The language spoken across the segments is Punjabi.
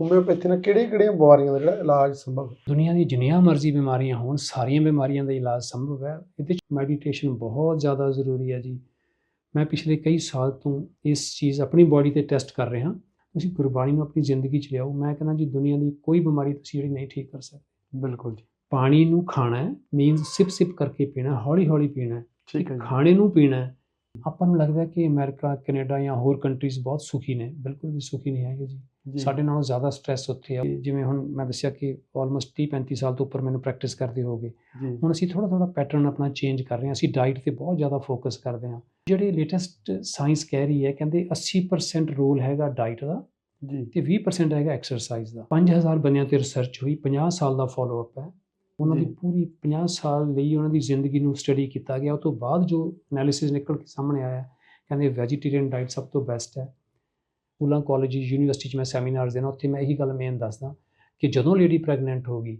ਹੋਮਿਓਪੈਥੀ ਨਾਲ ਕਿਹੜੀਆਂ-ਕਿਹੜੀਆਂ ਬਿਮਾਰੀਆਂ ਦਾ ਜਿਹੜਾ ਇਲਾਜ ਸੰਭਵ ਹੈ? ਦੁਨੀਆ ਦੀ ਜਿੰਨੀਆਂ ਮਰਜ਼ੀ ਬਿਮਾਰੀਆਂ ਹੋਣ ਸਾਰੀਆਂ ਬਿਮਾਰੀਆਂ ਦਾ ਇਲਾਜ ਸੰਭਵ ਹੈ। ਇਹਦੇ ਵਿੱਚ ਮੈਡੀਟੇਸ਼ਨ ਬਹੁਤ ਜ਼ਿਆਦਾ ਜ਼ਰੂਰੀ ਹੈ ਜੀ। ਮੈਂ ਪਿਛਲੇ ਕਈ ਸਾਲ ਤੋਂ ਇਸ ਚੀਜ਼ ਆਪਣੀ ਬਾਡੀ ਤੇ ਟੈਸਟ ਕਰ ਰਿਹਾ। ਤੁਸੀਂ ਗੁਰਬਾਣੀ ਨੂੰ ਆਪਣੀ ਜ਼ਿੰਦਗੀ 'ਚ ਲਿਆਓ। ਮੈਂ ਕਹਿੰਦਾ ਜੀ ਦੁਨੀਆ ਦੀ ਕੋਈ ਬਿਮਾਰੀ ਤੁਸੀਂ ਜਿਹੜੀ ਨਹੀਂ ਠੀਕ ਕਰ ਸਕਦੇ। ਬਿਲਕੁਲ ਜੀ। ਪਾਣੀ ਨੂੰ ਖਾਣਾ ਹੈ ਮੀਨਸ ਸਿਪ ਸਿਪ ਕਰਕੇ ਪੀਣਾ ਹੌਲੀ ਹੌਲੀ ਪੀਣਾ ਹੈ। ਠੀਕ ਹੈ ਜੀ। ਖਾਣੇ ਨੂੰ ਪੀਣਾ ਆਪਾਂ ਨੂੰ ਲੱਗਦਾ ਕਿ ਅਮਰੀਕਾ ਕੈਨੇਡਾ ਜਾਂ ਹੋਰ ਕੰਟਰੀਜ਼ ਬਹੁਤ ਸੁਖੀ ਨੇ। ਬਿਲਕੁਲ ਵੀ ਸੁਖੀ ਨਹੀਂ ਹੈਗੇ ਜੀ। ਸਾਡੇ ਨਾਲੋਂ ਜ਼ਿਆਦਾ ਸਟ੍ਰੈਸ ਉੱਥੇ ਆ। ਜਿਵੇਂ ਹੁਣ ਮੈਂ ਦੱਸਿਆ ਕਿ ਆਲਮੋਸਟ 30 35 ਸਾਲ ਤੋਂ ਉੱਪਰ ਮੈਨੂੰ ਪ੍ਰੈਕਟਿਸ ਕਰਦੇ ਹੋ ਗਏ ਜੀ। ਹੁਣ ਅਸੀਂ ਥੋੜਾ ਥੋੜਾ ਪੈਟਰਨ ਆਪਣਾ ਚੇਂਜ ਕਰ ਰਹੇ ਹਾਂ। ਅਸੀਂ ਡਾਈਟ ਤੇ ਬਹੁਤ ਜ਼ਿਆਦਾ ਫੋਕਸ ਕਰਦੇ ਹਾਂ। ਜਿਹੜੇ ਲੇਟੈਸਟ ਸਾਇੰਸ ਕਹਿ ਰਹੀ ਹੈ ਕਹਿੰਦੇ 80% ਰੋਲ ਹੈਗਾ ਡਾਈਟ ਦਾ ਜੀ। ਤੇ 20% ਹੈਗਾ ਐਕਸਰਸਾਈਜ਼ ਦਾ। 5000 ਬੰਦਿਆਂ ਤੇ ਰਿਸਰਚ ਹੋਈ 50 ਸਾਲ ਦਾ ਫਾਲੋ ਅਪ ਹੈ। ਉਹਨਾਂ ਦੀ। ਪੂਰੀ 50 ਸਾਲ ਲਈ ਉਹਨਾਂ ਦੀ ਜ਼ਿੰਦਗੀ ਨੂੰ ਸਟੱਡੀ ਕੀਤਾ ਗਿਆ। ਉਹ ਤੋਂ ਬਾਅਦ ਜੋ ਐਨਾਲਿਸਿਸ ਨਿਕਲ ਕੇ ਸਾਹਮਣੇ ਆਇਆ ਕਹਿੰਦੇ ਵੈਜੀਟੇਰੀਅਨ ਡਾਈਟ ਸਭ ਤੋਂ ਬੈਸਟ ਹੈ। ਸਕੂਲਾਂ ਕਾਲਜ ਯੂਨੀਵਰਸਿਟੀ 'ਚ ਮੈਂ ਸੈਮੀਨਾਰਸ ਦੇਣਾ ਉੱਥੇ ਮੈਂ ਇਹੀ ਗੱਲ ਮੇਨ ਦੱਸਦਾ ਕਿ ਜਦੋਂ ਲੇਡੀ ਪ੍ਰੈਗਨੈਂਟ ਹੋਗੀ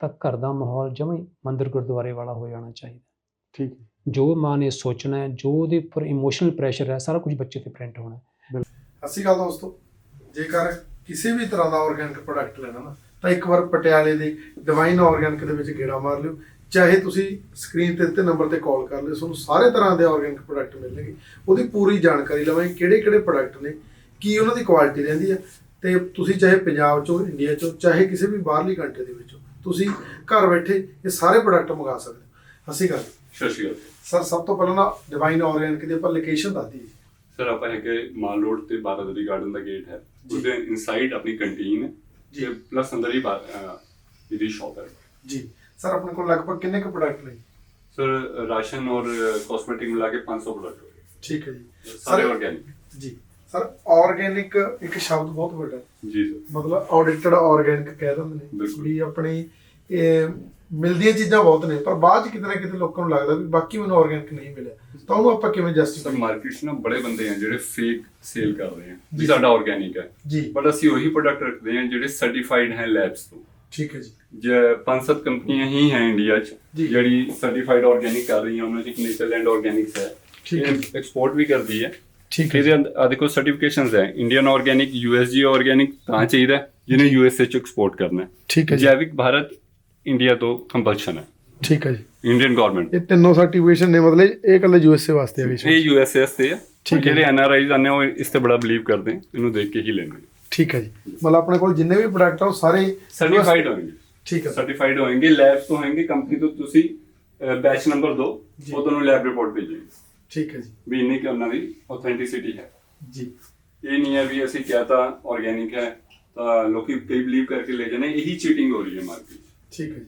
ਤਾਂ ਘਰ ਦਾ ਮਾਹੌਲ ਜਮਾਂ ਹੀ ਮੰਦਿਰ ਗੁਰਦੁਆਰੇ ਵਾਲਾ ਹੋ ਜਾਣਾ ਚਾਹੀਦਾ। ਠੀਕ ਹੈ। ਜੋ ਮਾਂ ਨੇ ਸੋਚਣਾ ਹੈ ਜੋ ਉਹਦੇ ਉੱਪਰ ਇਮੋਸ਼ਨਲ ਪ੍ਰੈਸ਼ਰ ਹੈ ਸਾਰਾ ਕੁਝ ਬੱਚੇ ਤੇ ਪ੍ਰਿੰਟ ਹੋਣਾ ਹੈ। ਸ਼੍ਰੀ ਅਕਾਲ ਦੋਸਤੋ। ਜੇਕਰ ਕਿਸੇ ਵੀ ਤਰ੍ਹਾਂ ਦਾ ਆਰਗੈਨਿਕ ਪ੍ਰੋਡਕਟ ਲੈਣਾ ਨਾ ਤਾਂ ਇੱਕ ਵਾਰ ਪਟਿਆਲੇ ਦੇ ਡਿਵਾਈਨ ਆਰਗੈਨਿਕ ਦੇ ਵਿੱਚ ਗੇੜਾ ਮਾਰ ਲਿਓ। ਚਾਹੇ ਤੁਸੀਂ ਸਕਰੀਨ ਤੇ ਦਿੱਤੇ ਨੰਬਰ ਤੇ ਕਾਲ ਕਰ ਲਿਓ ਤੁਹਾਨੂੰ ਸਾਰੇ ਤਰ੍ਹਾਂ ਦੇ ਆਰਗੈਨਿਕ ਪ੍ਰੋਡਕਟ ਮਿਲਣਗੇ। ਉਹਦੀ ਪੂਰੀ ਜਾਣਕਾਰੀ ਲਵਾਂਗੇ ਕਿਹੜੇ ਕਿਹੜੇ ਪ੍ਰੋਡਕਟ ਨੇ ਕੀ ਉਹਨਾਂ ਦੀ ਕੁਆਲਿਟੀ ਰਹਿੰਦੀ ਹੈ ਤੇ ਤੁਸੀਂ ਚਾਹੇ ਪੰਜਾਬ ਚੋਂ ਇੰਡੀਆ ਚੋਂ ਚਾਹੇ ਕਿਸੇ ਵੀ ਬਾਹਰਲੀ ਕੰਟਰੀ ਦੇ ਵਿੱਚੋਂ ਤੁਸੀਂ ਘਰ ਬੈਠੇ ਇਹ ਸਾਰੇ ਪ੍ਰੋਡਕਟ ਮੰਗਾ ਸਕਦੇ ਹੋ। ਅਸੀਂ ਗੱਲ ਸਤਿ ਸ਼੍ਰੀ ਅਕਾਲ ਸਰ ਸਭ ਤੋਂ ਪਹਿਲਾਂ ਨਾ ਡਿਵਾਈਨ ਆਰਗੈਨਿਕ ਦੀ ਆਪਾਂ ਲੋਕੇਸ਼ਨ ਦੱਸ ਦਈਏ। ਸਰ ਆਪਾਂ ਹੈਗੇ ਮਾਲ ਰੋਡ ਤੇ ਬਾਰਾਦਰੀ ਗਾਰਡਨ ਦਾ ਗੇਟ ਹੈ। ਉਹਦੇ ਇਨਸਾਈਡ ਆਪਣੀ ਕੰਟੀਨ ਹੈ ਜੀ। ਪਲੱਸ ਅੰਦਰ ਹੀ ਇਹਦੀ ਸ਼ਾਪ ਹੈ। ਜੀ। ਸਰ ਆਪਣੇ ਕੋਲ ਲਗਭਗ ਕਿੰਨੇ ਕੁ ਪ੍ਰੋਡਕਟ ਨੇ? ਸਰ ਰਾਸ਼ਨ ਔਰ ਕਾਸਮੈਟਿਕ ਮਿਲਾ ਕੇ 500 ਪ੍ਰੋਡਕਟ ਠੀਕ ਹੈ ਜੀ। ਸਾਰੇ ਆਰਗੈਨਿਕ ਜੀ। ਸਰ ਆਰਗੈਨਿਕ ਇੱਕ ਸ਼ਬਦ ਬਹੁਤ ਵੱਡਾ। ਜੀ ਸਰ। ਮਤਲਬ ਆਡਿਟਡ ਆਰਗੈਨਿਕ ਕਹਿ ਦਿੰਦੇ ਨੇ। ਵੀ ਆਪਣੀ ਇਹ ਮਿਲਦੀਆਂ ਚੀਜ਼ਾਂ ਬਹੁਤ ਨੇ ਪਰ ਬਾਅਦ ਚ ਕਿਤੇ ਨਾ ਕਿਤੇ ਲੋਕਾਂ ਨੂੰ ਲੱਗਦਾ ਵੀ ਬਾਕੀ ਮੈਨੂੰ ਆਰਗੈਨਿਕ ਨਹੀਂ ਮਿਲਿਆ। ਤਾਂ ਉਹਨੂੰ ਆਪਾਂ ਕਿਵੇਂ ਜਸਟੀਫਾਈ ਮਾਰਕੀਟ 'ਚ ਨਾ ਬੜੇ ਬੰਦੇ ਆ ਜਿਹੜੇ ਫੇਕ ਸੇਲ ਕਰ ਰਹੇ ਆ। ਵੀ ਸਾਡਾ ਆਰਗੈਨਿਕ ਹੈ। ਜੀ। ਬਟ ਅਸੀਂ ਉਹੀ ਪ੍ਰੋਡਕਟ ਰੱਖਦੇ ਆ ਜਿਹੜੇ ਸਰਟੀਫਾਈਡ ਹੈ ਲੈਬਸ ਤੋਂ। ਠੀਕ ਹੈ ਜੀ। ਜੇ ਪੰਜ ਸੱਤ ਕੰਪਨੀਆਂ ਹੀ ਹੈ ਇੰਡੀਆ 'ਚ। ਜਿਹੜੀ ਸਰਟੀਫਾਈਡ ਆਰਗੈਨਿਕ ਕਰ ਰਹੀਆਂ ਉਹਨਾਂ 'ਚ ਇੱਕ ਨੇਚਰਲੈਂਡ ਆਰਗੈਨਿਕਸ ਹੈ। ਠੀਕ ਹੈ ਐਕਸਪੋਰਟ ਵੀ ਕਰਦੀ ਹੈ। ਠੀਕ ਇਹਦੇ ਅੰਦਰ ਆ ਦੇਖੋ ਸਰਟੀਫਿਕੇਸ਼ਨਸ ਹੈ। ਇੰਡੀਅਨ ਆਰਗੈਨਿਕ ਯੂਐਸਜੀ ਆਰਗੈਨਿਕ ਤਾਂ ਚਾਹੀਦਾ ਹੈ, ਜਿਹਨੇ ਯੂਐਸਏ ਚ ਐਕਸਪੋਰਟ ਕਰਨਾ ਹੈ। ਠੀਕ ਹੈ ਜੀ। ਜੈਵਿਕ ਭਾਰਤ ਇੰਡੀਆ ਤੋਂ ਕੰਪਲਸ਼ਨ ਹੈ। ਠੀਕ ਹੈ ਜੀ। ਇੰਡੀਅਨ ਗਵਰਨਮੈਂਟ ਇਹ ਤਿੰਨੋਂ ਸਰਟੀਫਿਕੇਸ਼ਨ ਨੇ ਮਤਲਬ ਇਹ ਇਕੱਲੇ ਯੂਐਸਏ ਵਾਸਤੇ ਆ ਇਹ ਵੀ ਯੂਐਸਐਸ ਤੇ ਹੈ ਠੀਕ ਹੈ। ਜਿਹੜੇ ਐਨਆਰਆਈਜ਼ ਆਨੇ ਉਹ ਇਸ ਤੇ ਬੜਾ ਬਲੀਵ ਕਰਦੇ ਹੈ ਇਹਨੂੰ ਦੇਖ ਕੇ ਹੀ ਲੈਂਦੇ ਠੀਕ ਹੈ ਜੀ। ਮਤਲਬ ਆਪਣੇ ਕੋਲ ਜਿੰਨੇ ਵੀ ਪ੍ਰੋਡਕਟ ਆ ਉਹ ਸਾਰੇ ਸਰਟੀਫਾਈਡ ਹੋਣਗੇ। ਠੀਕ ਹੈ। ਸਰ ਸਰਟੀਫਾਈਡ ਹੋਣਗੇ ਲੈਬਸ ਤੋਂ ਹੋਣਗੇ ਕੰਪਨੀ ਤੋਂ ਤੁਸੀਂ ਬੈਚ ਨੰਬਰ 2 ਜੀ। ਉਹ ਤੁਹਾਨੂੰ ਲੈਬ ਰਿਪੋਰਟ ਭੇਜੇਗੀ ਠੀਕ ਹੈ ਜੀ। ਵੀ ਇੰਨੀ ਕਿ ਉਹਨਾਂ ਦੀ ਆਥੈਂਟਿਸਿਟੀ ਹੈ। ਜੀ। ਇਹ ਨਹੀਂ ਹੈ ਵੀ ਅਸੀਂ ਕਿਹਾ ਤਾਂ ਆਰਗੇਨਿਕ ਹੈ ਤਾਂ ਲੋਕੀ ਕਈ ਬਲੀਵ ਕਰਕੇ ਲੈ ਜਾਂਦੇ ਇਹੀ ਚੀਟਿੰਗ ਹੋ ਰਹੀ ਹੈ ਮਾਰਕੀਟ ਠੀਕ ਹੈ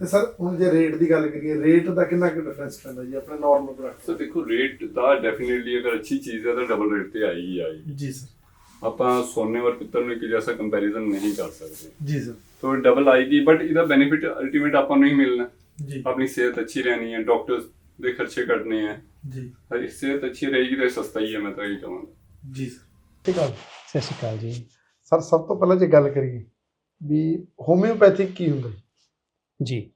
ਤੇ ਸਰ ਹੁਣ ਜੇ ਰੇਟ ਦੀ ਗੱਲ ਕਰੀਏ ਰੇਟ ਦਾ ਕਿੰਨਾ ਕਿ ਡਿਫਰੈਂਸ ਪੈਂਦਾ ਜੀ ਆਪਣੇ ਨਾਰਮਲ ਪ੍ਰੋਡਕਟ ਸਰ ਦੇਖੋ ਰੇਟ ਤਾਂ ਡੈਫੀਨਿਟਲੀ ਅਗਰ ਅੱਛੀ ਚੀਜ਼ ਹੈ ਤਾਂ ਡਬਲ ਰੇਟ ਤੇ ਆਈ ਹੀ ਆਈ। ਜੀ ਸਰ। ਆਪਾਂ ਸੋਨੇ ਵਰ ਪਿੱਤਲ ਨੂੰ ਇੱਕ ਜੈਸਾ ਕੰਪੈਰੀਜ਼ਨ ਨਹੀਂ ਕਰ ਸਕਦੇ। ਜੀ ਸਰ। ਤੋਂ ਡਬਲ ਆਏਗੀ ਬਟ ਇਹਦਾ ਬੈਨੀਫਿਟ ਅਲਟੀਮੇਟ ਆਪਾਂ ਨੂੰ ਹੀ ਮਿਲਣਾ। ਜੀ। ਆਪਣੀ ਸਿਹਤ ਅੱਛੀ ਰਹਿਣੀ ਹੈ ਡਾਕਟਰਸ ਦੇ ਖਰਚੇ ਕੱਢਨੇ ਹੈ। ਜੀ। ਅगर ਸਿਹਤ ਅੱਛੀ ਰਹੇਗੀ ਤਾਂ ਇਹ ਸਸਤਾ ਹੀ ਹੈ ਮੈਂ ਤਾਂ ਇਹ ਕਹਾਂਗਾ। ਜੀ ਸਰ ਠੀਕ ਹੈ ਸਤਿ ਸ਼੍ਰੀ ਅਕਾਲ ਜੀ। ਸਰ ਸਭ ਤੋਂ ਪਹਿਲਾਂ ਜੇ ਗੱਲ ਕਰੀਏ ਵੀ ਹੋਮਿਓਪੈਥਿਕ ਕੀ ਹੁੰਦਾ ਜੀ? ਜੀ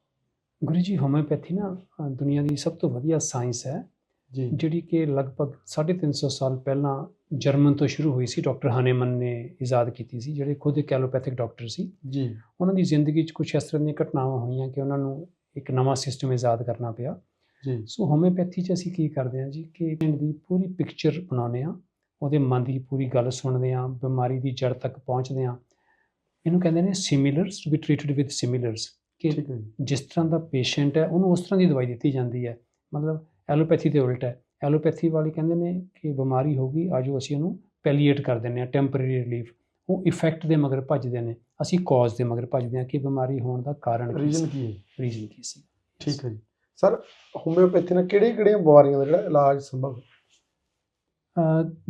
ਗੁਰੂ ਜੀ ਹੋਮਿਓਪੈਥੀ ਨਾ ਅ, ਦੁਨੀਆ ਦੀ ਸਭ ਤੋਂ ਵਧੀਆ ਸਾਇੰਸ ਹੈ ਜੀ। ਜਿਹੜੀ ਕਿ ਲਗਭਗ 350 ਸਾਲ ਪਹਿਲਾਂ ਜਰਮਨ ਤੋਂ ਸ਼ੁਰੂ ਹੋਈ ਸੀ ਡਾਕਟਰ ਹਾਨੇਮਨ ਨੇ ਇਜਾਦ ਕੀਤੀ ਸੀ ਜਿਹੜੇ ਖੁਦ ਇੱਕ ਐਲੋਪੈਥਿਕ ਡਾਕਟਰ ਸੀ। ਜੀ। ਉਹਨਾਂ ਦੀ ਜ਼ਿੰਦਗੀ 'ਚ ਕੁਝ ਇਸ ਤਰ੍ਹਾਂ ਦੀਆਂ ਘਟਨਾਵਾਂ ਹੋਈਆਂ ਕਿ ਉਹਨਾਂ ਨੂੰ ਇੱਕ ਨਵਾਂ ਸਿਸਟਮ ਇਜਾਦ ਕਰਨਾ ਪਿਆ। ਸੋ ਹੋਮਿਓਪੈਥੀ 'ਚ ਅਸੀਂ ਕੀ ਕਰਦੇ ਹਾਂ ਜੀ? ਕਿ ਪੇਸ਼ੈਂਟ ਦੀ ਪੂਰੀ ਪਿਕਚਰ ਬਣਾਉਂਦੇ ਹਾਂ ਉਹਦੇ ਮਨ ਦੀ ਪੂਰੀ ਗੱਲ ਸੁਣਦੇ ਹਾਂ ਬਿਮਾਰੀ ਦੀ ਜੜ ਤੱਕ ਪਹੁੰਚਦੇ ਹਾਂ। ਇਹਨੂੰ ਕਹਿੰਦੇ ਨੇ similars to be treated with similars ਕਿ ਜਿਸ ਤਰ੍ਹਾਂ ਦਾ ਪੇਸ਼ੈਂਟ ਹੈ ਉਹਨੂੰ ਉਸ ਤਰ੍ਹਾਂ ਦੀ ਦਵਾਈ ਦਿੱਤੀ ਜਾਂਦੀ ਹੈ। ਮਤਲਬ ਐਲੋਪੈਥੀ ਦੇ ਉਲਟ ਹੈ। ਐਲੋਪੈਥੀ ਵਾਲੇ ਕਹਿੰਦੇ ਨੇ ਕਿ ਬਿਮਾਰੀ ਹੋ ਗਈ ਆਜੋ ਅਸੀਂ ਉਹਨੂੰ ਪੈਲੀਏਟ ਕਰ ਦਿੰਦੇ ਹਾਂ ਟੈਂਪਰੇਰੀ ਰਿਲੀਫ ਉਹ ਇਫੈਕਟ ਦੇ ਮਗਰ ਭੱਜਦੇ ਨੇ। ਅਸੀਂ ਕਾਜ਼ ਦੇ ਮਗਰ ਭੱਜਦੇ ਹਾਂ ਕਿ ਬਿਮਾਰੀ ਹੋਣ ਦਾ ਕਾਰਨ ਕੀ ਰੀਜ਼ਨ ਕੀ ਹੈ? ਰੀਜ਼ਨ ਕੀ ਸੀ? ਠੀਕ ਹੈ ਜੀ। ਸਰ ਹੋਮਿਓਪੈਥੀ ਨਾਲ ਕਿਹੜੀਆਂ ਕਿਹੜੀਆਂ ਬਿਮਾਰੀਆਂ ਦਾ ਜਿਹੜਾ ਇਲਾਜ ਸੰਭਵ ਹੈ?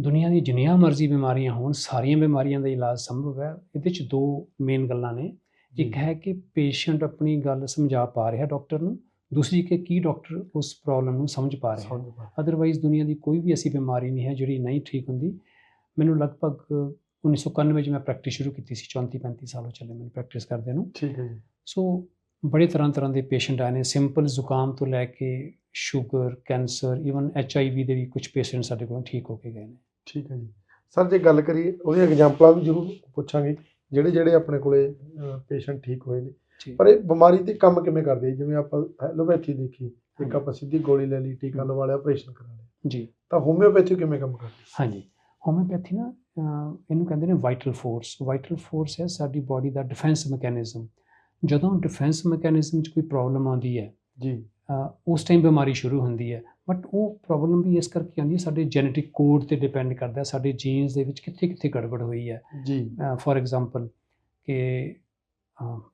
ਦੁਨੀਆ ਦੀ ਜਿੰਨੀਆਂ ਮਰਜ਼ੀ ਬਿਮਾਰੀਆਂ ਹੋਣ ਸਾਰੀਆਂ ਬਿਮਾਰੀਆਂ ਦਾ ਇਲਾਜ ਸੰਭਵ ਹੈ। ਇਹਦੇ ਚ ਦੋ ਮੇਨ ਗੱਲਾਂ ਨੇ। ਇੱਕ ਹੈ ਕਿ ਪੇਸ਼ੈਂਟ ਆਪਣੀ ਗੱਲ ਸਮਝਾ ਪਾ ਰਿਹਾ ਡਾਕਟਰ ਨੂੰ। ਦੂਸਰੀ ਕਿ ਕੀ ਡਾਕਟਰ ਉਸ ਪ੍ਰੋਬਲਮ ਨੂੰ ਸਮਝ ਪਾ ਰਿਹਾ ਪਾ ਅਦਰਵਾਈਜ਼ ਦੁਨੀਆ ਦੀ ਕੋਈ ਵੀ ਐਸੀ ਬਿਮਾਰੀ ਨਹੀਂ ਹੈ ਜਿਹੜੀ ਨਹੀਂ ਠੀਕ ਹੁੰਦੀ। ਮੈਨੂੰ ਲਗਭਗ 1991 'ਚ ਮੈਂ ਪ੍ਰੈਕਟਿਸ ਸ਼ੁਰੂ ਕੀਤੀ ਸੀ 34 35 ਸਾਲ ਹੋ ਚੱਲੇ ਮੈਨੂੰ ਪ੍ਰੈਕਟਿਸ ਕਰਦੇ ਨੂੰ। ਠੀਕ ਹੈ ਜੀ। ਸੋ ਬੜੇ ਤਰ੍ਹਾਂ ਤਰ੍ਹਾਂ ਦੇ ਪੇਸ਼ੈਂਟ ਆਏ ਨੇ ਸਿੰਪਲ ਜ਼ੁਕਾਮ ਤੋਂ ਲੈ ਕੇ sugar cancer even H I V ਦੇ ਵੀ ਕੁਝ ਪੇਸ਼ੈਂਟ ਸਾਡੇ ਕੋਲੋਂ ਠੀਕ ਹੋ ਕੇ ਗਏ ਨੇ। ਠੀਕ ਹੈ ਜੀ। ਸਰ ਜੇ ਗੱਲ ਕਰੀਏ ਉਹਦੀਆਂ ਐਗਜ਼ਾਮਪਲਾਂ ਵੀ ਜ਼ਰੂਰ ਪੁੱਛਾਂਗੇ ਜਿਹੜੇ ਜਿਹੜੇ ਆਪਣੇ ਕੋਲੇ ਪੇਸ਼ੈਂਟ ਠੀਕ ਹੋਏ ਨੇ। ਪਰ ਇਹ ਬਿਮਾਰੀ ਤੇ ਕੰਮ ਕਿਵੇਂ ਕਰਦੇ? ਜਿਵੇਂ ਆਪਾਂ ਐਲੋਪੈਥੀ ਦੇਖੀ ਇੱਕ ਆਪਾਂ ਸਿੱਧੀ ਗੋਲੀ ਲੈ ਲਈ ਟੀਕਾ ਲਵਾ ਲਿਆ ਆਪਰੇਸ਼ਨ ਕਰਾ ਲਿਆ। ਜੀ। ਤਾਂ ਹੋਮਿਓਪੈਥੀ ਕਿਵੇਂ ਕੰਮ ਕਰਦੀ ਹਾਂਜੀ। ਹੋਮਿਓਪੈਥੀ ਨਾ ਇਹਨੂੰ ਕਹਿੰਦੇ ਨੇ ਵਾਈਟਲ ਫੋਰਸ ਵਾਈਟਲ ਫੋਰਸ ਹੈ ਸਾਡੀ ਬਾਡੀ ਦਾ ਡਿਫੈਂਸ ਮੈਕੈਨਿਜ਼ਮ ਜਦੋਂ ਡਿਫੈਂਸ ਮੈਕੈਨਿਜ਼ਮ 'ਚ ਕੋਈ ਪ੍ਰੋਬਲਮ ਆਉਂਦੀ ਹੈ ਜੀ। ਉਸ ਟਾਈਮ ਬਿਮਾਰੀ ਸ਼ੁਰੂ ਹੁੰਦੀ ਹੈ ਬਟ ਉਹ ਪ੍ਰੋਬਲਮ ਵੀ ਇਸ ਕਰਕੇ ਆਉਂਦੀ ਹੈ ਸਾਡੇ ਜੈਨੇਟਿਕ ਕੋਡ ਤੇ ਡਿਪੈਂਡ ਕਰਦਾ ਹੈ ਸਾਡੇ ਜੀਨਸ ਦੇ ਵਿੱਚ ਕਿੱਥੇ ਕਿੱਥੇ ਗੜਬੜ ਹੋਈ ਹੈ। ਜੀ। ਫੋਰ ਐਗਜ਼ਾਮਪਲ ਕਿ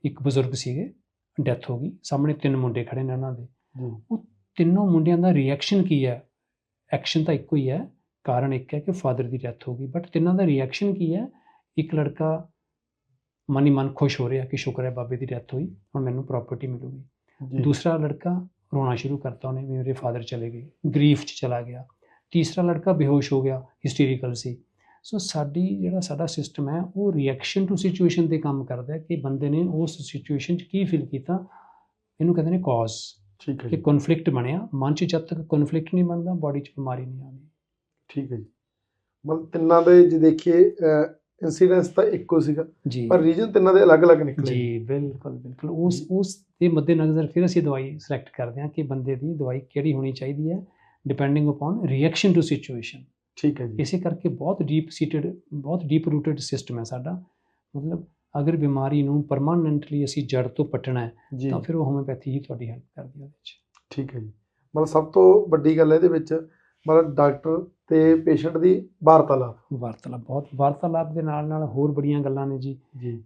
ਇੱਕ ਬਜ਼ੁਰਗ ਸੀਗੇ ਡੈਥ ਹੋ ਗਈ ਸਾਹਮਣੇ ਤਿੰਨ ਮੁੰਡੇ ਖੜੇ ਨੇ ਉਹਨਾਂ ਦੇ। ਜੀ। ਤਿੰਨੋਂ ਮੁੰਡਿਆਂ ਦਾ ਰਿਐਕਸ਼ਨ ਕੀ ਹੈ? ਐਕਸ਼ਨ ਤਾਂ ਇੱਕੋ ਹੀ ਹੈ ਕਾਰਨ ਇੱਕ ਹੈ ਕਿ ਫਾਦਰ ਦੀ ਡੈਥ ਹੋ ਗਈ ਬਟ ਤਿੰਨਾਂ ਦਾ ਰਿਐਕਸ਼ਨ ਕੀ ਹੈ? ਇੱਕ ਲੜਕਾ ਮਨੀ ਮਨ ਖੁਸ਼ ਹੋ ਰਿਹਾ ਕਿ ਸ਼ੁਕਰ ਹੈ ਬਾਬੇ ਦੀ ਡੈਥ ਹੋਈ ਹੁਣ ਮੈਨੂੰ ਪ੍ਰਾਪਰਟੀ ਮਿਲੂਗੀ। ਦੂਸਰਾ ਲੜਕਾ ਰੋਣਾ ਸ਼ੁਰੂ ਕਰਤਾ ਉਹਨੇ ਵੀ ਮੇਰੇ ਫਾਦਰ ਚਲੇ ਗਏ ਗਰੀਫ 'ਚ ਚਲਾ ਗਿਆ। ਤੀਸਰਾ ਲੜਕਾ ਬੇਹੋਸ਼ ਹੋ ਗਿਆ ਹਿਸਟੀਰੀਕਲ ਸੀ। ਸੋ ਸਾਡੀ ਜਿਹੜਾ ਸਾਡਾ ਸਿਸਟਮ ਹੈ ਉਹ ਰਿਐਕਸ਼ਨ ਟੂ ਸਿਚੁਏਸ਼ਨ ਤੇ ਕੰਮ ਕਰਦਾ ਹੈ ਕਿ ਬੰਦੇ ਨੇ ਉਸ ਸਿਚੁਏਸ਼ਨ 'ਚ ਕੀ ਫੀਲ ਕੀਤਾ? ਇਹਨੂੰ ਕਹਿੰਦੇ ਨੇ ਕਾਜ਼ ਠੀਕ ਹੈ ਕਿ ਕਨਫਲਿਕਟ ਬਣਿਆ ਮਨ 'ਚ ਜਦ ਤੱਕ ਕਨਫਲਿਕਟ ਨਹੀਂ ਬਣਦਾ ਬਾਡੀ 'ਚ ਬਿਮਾਰੀ ਨਹੀਂ ਆਉਂਦੀ। ਠੀਕ ਹੈ ਜੀ। ਮਤਲਬ ਤਿੰਨਾਂ ਦੇ ਜੇ ਦੇਖੀਏ ਇਨਸੀਡੈਂਸ ਤਾਂ ਇੱਕੋ ਸੀਗਾ। ਜੀ। ਪਰ ਰੀਜਨ ਤਿੰਨਾਂ ਦੇ ਅਲੱਗ-ਅਲੱਗ ਨਿਕਲੇ। ਜੀ ਬਿਲਕੁਲ ਬਿਲਕੁਲ। ਉਸ ਉਸ ਦੇ ਮੱਦੇਨਜ਼ਰ ਫਿਰ ਅਸੀਂ ਦਵਾਈ ਸਿਲੈਕਟ ਕਰਦੇ ਹਾਂ ਕਿ ਬੰਦੇ ਦੀ ਦਵਾਈ ਕਿਹੜੀ ਹੋਣੀ ਚਾਹੀਦੀ ਹੈ depending upon reaction to situation ਠੀਕ ਹੈ ਜੀ। ਇਸੇ ਕਰਕੇ ਬਹੁਤ ਡੀਪ ਸੀਟਡ ਬਹੁਤ ਡੀਪ ਰੂਟਡ ਸਿਸਟਮ ਹੈ ਸਾਡਾ। ਮਤਲਬ ਅਗਰ ਬਿਮਾਰੀ ਨੂੰ ਪਰਮਾਨੈਂਟਲੀ ਅਸੀਂ ਜੜ ਤੋਂ ਪੱਟਣਾ ਹੈ ਤਾਂ ਫਿਰ ਉਹ ਹੋਮਿਓਪੈਥੀ ਹੀ ਤੁਹਾਡੀ ਹੈਲਪ ਕਰਦੀ ਹੈ ਉਹਦੇ ਵਿੱਚ। ਠੀਕ ਹੈ ਜੀ। ਮਤਲਬ ਸਭ ਤੋਂ ਵੱਡੀ ਗੱਲ ਇਹਦੇ ਵਿੱਚ ਮਤਲਬ ਡਾਕਟਰ ਤੇ ਪੇਸ਼ੈਂਟ ਦੀ ਵਾਰਤਾਲਾਪ। ਵਾਰਤਾਲਾਪ ਬਹੁਤ ਵਾਰਤਾਲਾਪ ਦੇ ਨਾਲ ਨਾਲ ਹੋਰ ਬੜੀਆਂ ਗੱਲਾਂ ਨੇ ਜੀ।